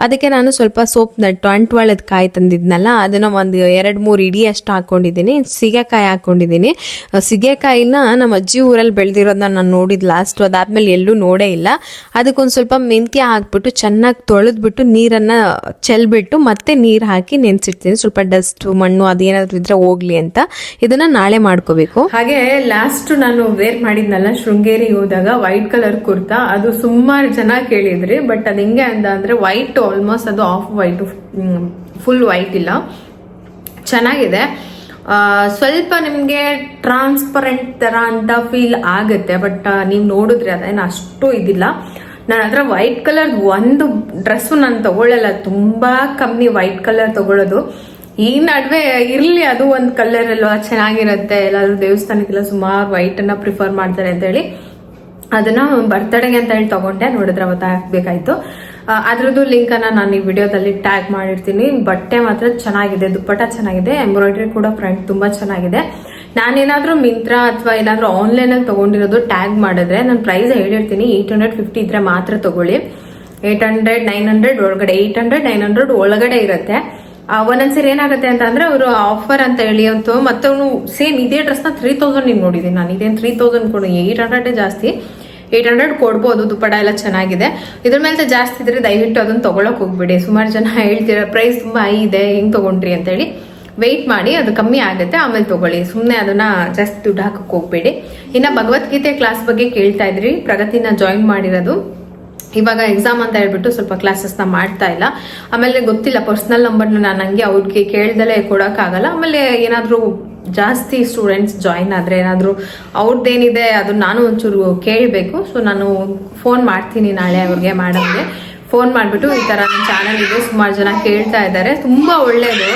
ಅದಕ್ಕೆ ನಾನು ಸ್ವಲ್ಪ ಸೋಪ್ ನಟ್ಟು ಅಂಟ್ವಾಳದ ಕಾಯಿ ತಂದಿದ್ನಲ್ಲ, ಅದನ್ನು ಒಂದು ಎರಡು ಮೂರು ಇಡಿ ಅಷ್ಟು ಹಾಕ್ಕೊಂಡಿದ್ದೀನಿ ಸೀಗೆಕಾಯಿ ಹಾಕ್ಕೊಂಡಿದ್ದೀನಿ ಸೀಗೆಕಾಯಿನ ನಮ್ಮ ಅಜ್ಜಿ ಊರಲ್ಲಿ ಬೆಳೆದಿರೋದನ್ನ ನಾನು ನೋಡಿದ್ದು ಲಾಸ್ಟು ಅದಾದಮೇಲೆ ಎಲ್ಲೂ ನೋಡೇ ಇಲ್ಲ. ಅದಕ್ಕೊಂದು ಸ್ವಲ್ಪ ಮೆಂತ್ಯ ಹಾಕ್ಬಿಟ್ಟು ಚೆನ್ನಾಗಿ ತೊಳೆದ್ಬಿಟ್ಟು ನೀರನ್ನು ಚೆಲ್ಬಿಟ್ಟು ಮತ್ತೆ ನೀರು ಹಾಕಿ ನೆನೆಸಿಡ್ತೀನಿ. ಸ್ವಲ್ಪ ಡಸ್ಟು ಮಣ್ಣು ಅದೇನಾದ್ರೂ ಇದ್ರೆ ಹೋಗ್ಲಿ ಅಂತ. ಇದನ್ನ ನಾಳೆ ಮಾಡ್ಕೋಬೇಕು. ಹಾಗೆ ಲಾಸ್ಟ್ ನಾನು ವೇರ್ ಮಾಡಿದ್ನಲ್ಲ ಶೃಂಗೇರಿಗೆ ಹೋದಾಗ ವೈಟ್ ಕಲರ್ ಕುರ್ತಾ, ಅದು ಸುಮಾರು ಜನ ಕೇಳಿದ್ರಿ ಬಟ್ ಅದು ಹೆಂಗೆ ಅಂತ ಅಂದ್ರೆ ವೈಟ್ ಆಲ್ಮೋಸ್ಟ್ ಅದು ಆಫ್ ವೈಟ್ ಫುಲ್ ವೈಟ್ ಇಲ್ಲ. ಚೆನ್ನಾಗಿದೆ. ಸ್ವಲ್ಪ ನಿಮಗೆ ಟ್ರಾನ್ಸ್ಪರೆಂಟ್ ತರ ಅಂತ ಫೀಲ್ ಆಗುತ್ತೆ ಬಟ್ ನೀವು ನೋಡಿದ್ರೆ ಅದೇನು ಅಷ್ಟು ಇದಿಲ್ಲ. ನಾನು ಅದರ ವೈಟ್ ಕಲರ್ ಒಂದು ಡ್ರೆಸ್ ನಾನು ತಗೊಳ್ಳಲ್ಲ ತುಂಬಾ ಕಮ್ಮಿ ವೈಟ್ ಕಲರ್ ತಗೊಳ್ಳೋದು ಈ ನಡುವೆ ಇರ್ಲಿ, ಅದು ಒಂದು ಕಲರ್ ಅಲ್ವಾ ಚೆನ್ನಾಗಿರುತ್ತೆ. ಎಲ್ಲಾದ್ರೂ ದೇವಸ್ಥಾನಕ್ಕೆಲ್ಲ ಸುಮಾರು ವೈಟ್ ಅನ್ನ ಪ್ರಿಫರ್ ಮಾಡ್ತಾರೆ ಅಂತ ಹೇಳಿ ಅದನ್ನ ಬರ್ತಡೆಗೆ ಅಂತ ಹೇಳಿ ತಗೊಂಡೆ. ನೋಡಿದ್ರೆ ಅವತ್ತು ಹಾಕ್ಬೇಕಾಯ್ತು ಅದ್ರದ್ದು ಲಿಂಕ್ ಅನ್ನ ನಾನು ಈ ವಿಡಿಯೋದಲ್ಲಿ ಟ್ಯಾಗ್ ಮಾಡಿರ್ತೀನಿ. ಬಟ್ಟೆ ಮಾತ್ರ ಚೆನ್ನಾಗಿದೆ. ದುಪ್ಪಟ ಚೆನ್ನಾಗಿದೆ. ಎಂಬ್ರಾಯ್ಡ್ರಿ ಕೂಡ ಫ್ರಂಟ್ ತುಂಬಾ ಚೆನ್ನಾಗಿದೆ. ನಾನೇನಾದ್ರೂ ಮಿಂತ್ರ ಅಥವಾ ಏನಾದ್ರೂ ಆನ್ಲೈನ್ ಅಲ್ಲಿ ತಗೊಂಡಿರೋದು ಟ್ಯಾಗ್ ಮಾಡಿದ್ರೆ ನಾನು ಪ್ರೈಸ್ ಹೇಳಿರ್ತೀನಿ. ಏಟ್ ಹಂಡ್ರೆಡ್ ಫಿಫ್ಟಿ ಇದ್ರೆ ಮಾತ್ರ ತಗೊಳ್ಳಿ. ಏಟ್ ಹಂಡ್ರೆಡ್ ನೈನ್ ಹಂಡ್ರೆಡ್ ಒಳಗಡೆ. ಏಟ್ ಹಂಡ್ರೆಡ್ ನೈನ್ ಹಂಡ್ರೆಡ್ ಒಳಗಡೆ ಇರುತ್ತೆ. ಒಂದೊಂದ್ಸರಿ ಏನಾಗುತ್ತೆ ಅಂತ ಅಂದ್ರೆ ಅವರು ಆಫರ್ ಅಂತ ಹೇಳಿ ಅಂತ ಮತ್ತೆ ಸೇಮ್ ಇದೇ ಡ್ರೆಸ್ನ ತ್ರೀ ತೌಸಂಡ್ ನೀವು ನೋಡಿದ್ದೀನಿ ನಾನು. ಇದೇನು ತ್ರೀ ತೌಸಂಡ್ ಕೊಡು ಏಯ್ಟ್ ಹಂಡ್ರೆಡ್ ಜಾಸ್ತಿ. ಏಯ್ಟ್ ಹಂಡ್ರೆಡ್ ಕೊಡ್ಬೋದು, ದುಪ್ಪಡ ಎಲ್ಲ ಚೆನ್ನಾಗಿದೆ. ಇದ್ರ ಮೇಲೆ ಜಾಸ್ತಿ ಇದ್ರೆ ದಯವಿಟ್ಟು ಅದನ್ನ ತಗೊಳಕ್ ಹೋಗ್ಬಿಡಿ. ಸುಮಾರು ಜನ ಹೇಳ್ತೀರ ಪ್ರೈಸ್ ತುಂಬಾ ಹೈ ಇದೆ, ಹೆಂಗ್ ತಗೊಂಡ್ರಿ ಅಂತ ಹೇಳಿ ವೆಯ್ಟ್ ಮಾಡಿ, ಅದು ಕಮ್ಮಿ ಆಗುತ್ತೆ, ಆಮೇಲೆ ತಗೊಳ್ಳಿ. ಸುಮ್ಮನೆ ಅದನ್ನ ಜಾಸ್ತಿ ದುಡ್ಡು ಹಾಕಕ್ ಹೋಗ್ಬೇಡಿ. ಇನ್ನ ಭಗವದ್ಗೀತೆ ಕ್ಲಾಸ್ ಬಗ್ಗೆ ಕೇಳ್ತಾ ಇದ್ರಿ, ಪ್ರಗತಿನ ಜಾಯಿನ್ ಮಾಡಿರೋದು. ಇವಾಗ ಎಕ್ಸಾಮ್ ಅಂತ ಹೇಳ್ಬಿಟ್ಟು ಸ್ವಲ್ಪ ಕ್ಲಾಸಸ್ನ ಮಾಡ್ತಾ ಇಲ್ಲ. ಆಮೇಲೆ ಗೊತ್ತಿಲ್ಲ ಪರ್ಸ್ನಲ್ ನಂಬರ್ನ ನಾನು ಹಂಗೆ ಅವ್ರಿಗೆ ಕೇಳ್ದಲೇ ಕೊಡೋಕ್ಕಾಗಲ್ಲ. ಆಮೇಲೆ ಏನಾದರೂ ಜಾಸ್ತಿ ಸ್ಟೂಡೆಂಟ್ಸ್ ಜಾಯಿನ್ ಆದರೆ ಏನಾದರೂ ಅವ್ರದ್ದೇನಿದೆ ಅದು ನಾನು ಒಂಚೂರು ಕೇಳಬೇಕು. ಸೊ ನಾನು ಫೋನ್ ಮಾಡ್ತೀನಿ ನಾಳೆ ಅವ್ರಿಗೆ ಮಾಡೋಕ್ಕೆ ಫೋನ್ ಮಾಡಿಬಿಟ್ಟು ಈ ಥರ ನನ್ನ ಚಾನಲ್ ಇದೆ ಸುಮಾರು ಜನ ಕೇಳ್ತಾ ಇದ್ದಾರೆ. ತುಂಬ ಒಳ್ಳೆಯದು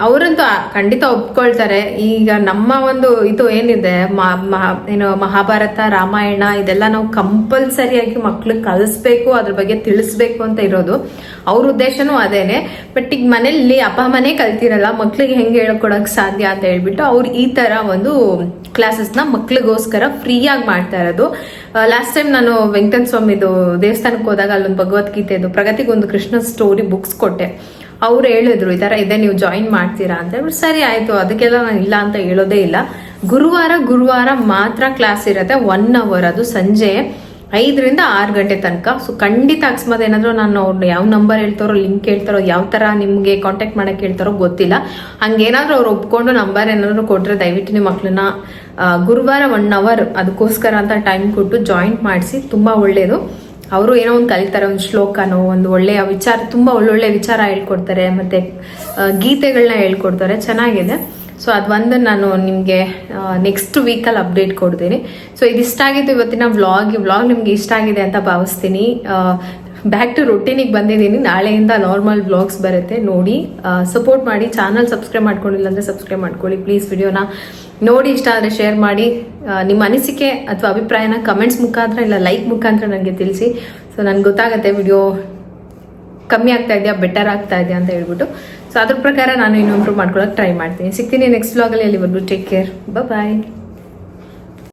ಅವರಂತೂ ಖಂಡಿತ ಒಪ್ಕೊಳ್ತಾರೆ. ಈಗ ನಮ್ಮ ಒಂದು ಇದು ಏನಿದೆ ಏನು ಮಹಾಭಾರತ, ರಾಮಾಯಣ, ಇದೆಲ್ಲ ನಾವು ಕಂಪಲ್ಸರಿಯಾಗಿ ಮಕ್ಳಿಗೆ ಕಲಿಸ್ಬೇಕು, ಅದ್ರ ಬಗ್ಗೆ ತಿಳಿಸ್ಬೇಕು ಅಂತ ಇರೋದು. ಅವ್ರ ಉದ್ದೇಶನೂ ಅದೇನೆ. ಬಟ್ ಈಗ ಮನೆಯಲ್ಲಿ ಅಪ್ಪ ಮನೆ ಕಲ್ತಿರಲ್ಲ, ಮಕ್ಳಿಗೆ ಹೆಂಗೆ ಹೇಳ್ಕೊಡಕ್ ಸಾಧ್ಯ ಅಂತ ಹೇಳ್ಬಿಟ್ಟು ಅವ್ರು ಈ ತರ ಒಂದು ಕ್ಲಾಸಸ್ನ ಮಕ್ಳಿಗೋಸ್ಕರ ಫ್ರೀಯಾಗಿ ಮಾಡ್ತಾ ಇರೋದು. ಲಾಸ್ಟ್ ಟೈಮ್ ನಾನು ವೆಂಕಟ ಸ್ವಾಮಿದು ದೇವಸ್ಥಾನಕ್ಕೆ ಹೋದಾಗ ಅಲ್ಲೊಂದು ಭಗವದ್ಗೀತೆದು ಪ್ರಗತಿಗೊಂದು ಕೃಷ್ಣ ಸ್ಟೋರಿ ಬುಕ್ಸ್ ಕೊಟ್ಟೆ. ಅವ್ರು ಹೇಳಿದ್ರು, ಈ ತರ ಇದೆ, ನೀವು ಜಾಯಿನ್ ಮಾಡ್ತೀರಾ ಅಂತ. ಸರಿ ಆಯ್ತು, ಅದಕ್ಕೆಲ್ಲ ನಾನು ಇಲ್ಲ ಅಂತ ಹೇಳೋದೇ ಇಲ್ಲ. ಗುರುವಾರ ಗುರುವಾರ ಮಾತ್ರ ಕ್ಲಾಸ್ ಇರುತ್ತೆ ಒನ್ ಅವರ್ ಅದು ಸಂಜೆ ಐದರಿಂದ ಆರು ಗಂಟೆ ತನಕ. ಸೊ ಖಂಡಿತ ಅಕಸ್ಮಾತ್ ಏನಾದರೂ ನಾನು ಅವ್ರನ್ನ ಯಾವ ನಂಬರ್ ಹೇಳ್ತಾರೋ ಲಿಂಕ್ ಹೇಳ್ತಾರೋ, ಯಾವ ಥರ ನಿಮಗೆ ಕಾಂಟ್ಯಾಕ್ಟ್ ಮಾಡಕ್ಕೆ ಹೇಳ್ತಾರೋ ಗೊತ್ತಿಲ್ಲ. ಹಂಗೇನಾದ್ರೂ ಅವ್ರು ಒಪ್ಕೊಂಡು ನಂಬರ್ ಏನಾದರೂ ಕೊಟ್ಟರೆ ದಯವಿಟ್ಟು ನಿಮ್ಮ ಮಕ್ಕಳನ್ನ ಗುರುವಾರ ಒನ್ ಅವರ್ ಅದಕ್ಕೋಸ್ಕರ ಅಂತ ಟೈಮ್ ಕೊಟ್ಟು ಜಾಯಿಂಟ್ ಮಾಡಿಸಿ, ತುಂಬ ಒಳ್ಳೆಯದು ಅವರು ಏನೋ ಒಂದು ಕಲಿತಾರೆ, ಒಂದು ಶ್ಲೋಕನೋ, ಒಂದು ಒಳ್ಳೆಯ ವಿಚಾರ, ತುಂಬ ಒಳ್ಳೊಳ್ಳೆ ವಿಚಾರ ಹೇಳ್ಕೊಡ್ತಾರೆ, ಮತ್ತೆ ಗೀತೆಗಳನ್ನ ಹೇಳ್ಕೊಡ್ತಾರೆ, ಚೆನ್ನಾಗಿದೆ. ಸೊ ಅದೊಂದು ನಾನು ನಿಮಗೆ ನೆಕ್ಸ್ಟ್ ವೀಕಲ್ಲಿ ಅಪ್ಡೇಟ್ ಕೊಡ್ತೀನಿ. ಸೊ ಇದಿಷ್ಟ ಆಗಿತ್ತು ಇವತ್ತಿನ ವ್ಲಾಗ್ ವ್ಲಾಗ್ ನಿಮ್ಗೆ ಇಷ್ಟ ಆಗಿದೆ ಅಂತ ಭಾವಿಸ್ತೀನಿ. ಬ್ಯಾಕ್ ಟು ರೊಟೀನಿಗೆ ಬಂದಿದ್ದೀನಿ. ನಾಳೆಯಿಂದ ನಾರ್ಮಲ್ ಬ್ಲಾಗ್ಸ್ ಬರುತ್ತೆ. ನೋಡಿ ಸಪೋರ್ಟ್ ಮಾಡಿ. ಚಾನಲ್ ಸಬ್ಸ್ಕ್ರೈಬ್ ಮಾಡ್ಕೊಂಡಿಲ್ಲ ಅಂದರೆ ಸಬ್ಸ್ಕ್ರೈಬ್ ಮಾಡ್ಕೊಳ್ಳಿ. ಪ್ಲೀಸ್ ವಿಡಿಯೋನ ನೋಡಿ, ಇಷ್ಟ ಆದರೆ ಶೇರ್ ಮಾಡಿ. ನಿಮ್ಮ ಅನಿಸಿಕೆ ಅಥವಾ ಅಭಿಪ್ರಾಯನ ಕಮೆಂಟ್ಸ್ ಮುಖಾಂತರ ಇಲ್ಲ ಲೈಕ್ ಮುಖಾಂತರ ನನಗೆ ತಿಳಿಸಿ. ಸೊ ನನಗೆ ಗೊತ್ತಾಗುತ್ತೆ ವಿಡಿಯೋ ಕಮ್ಮಿ ಆಗ್ತಾ ಇದೆಯಾ ಬೆಟರ್ ಆಗ್ತಾ ಇದೆಯಾ ಅಂತ ಹೇಳ್ಬಿಟ್ಟು. ಸೊ ಅದ್ರ ಪ್ರಕಾರ ನಾನು ಇನ್ನೂ ಇಂಪ್ರೂವ್ ಮಾಡ್ಕೊಳಕ್ಕೆ ಟ್ರೈ ಮಾಡ್ತೀನಿ. ಸಿಗ್ತೀನಿ ನೆಕ್ಸ್ಟ್ ವ್ಲಾಗಲ್ಲಿ ಅಲ್ಲಿವರೆಗೂ ಟೇಕ್ ಕೇರ್ ಬಾಯ್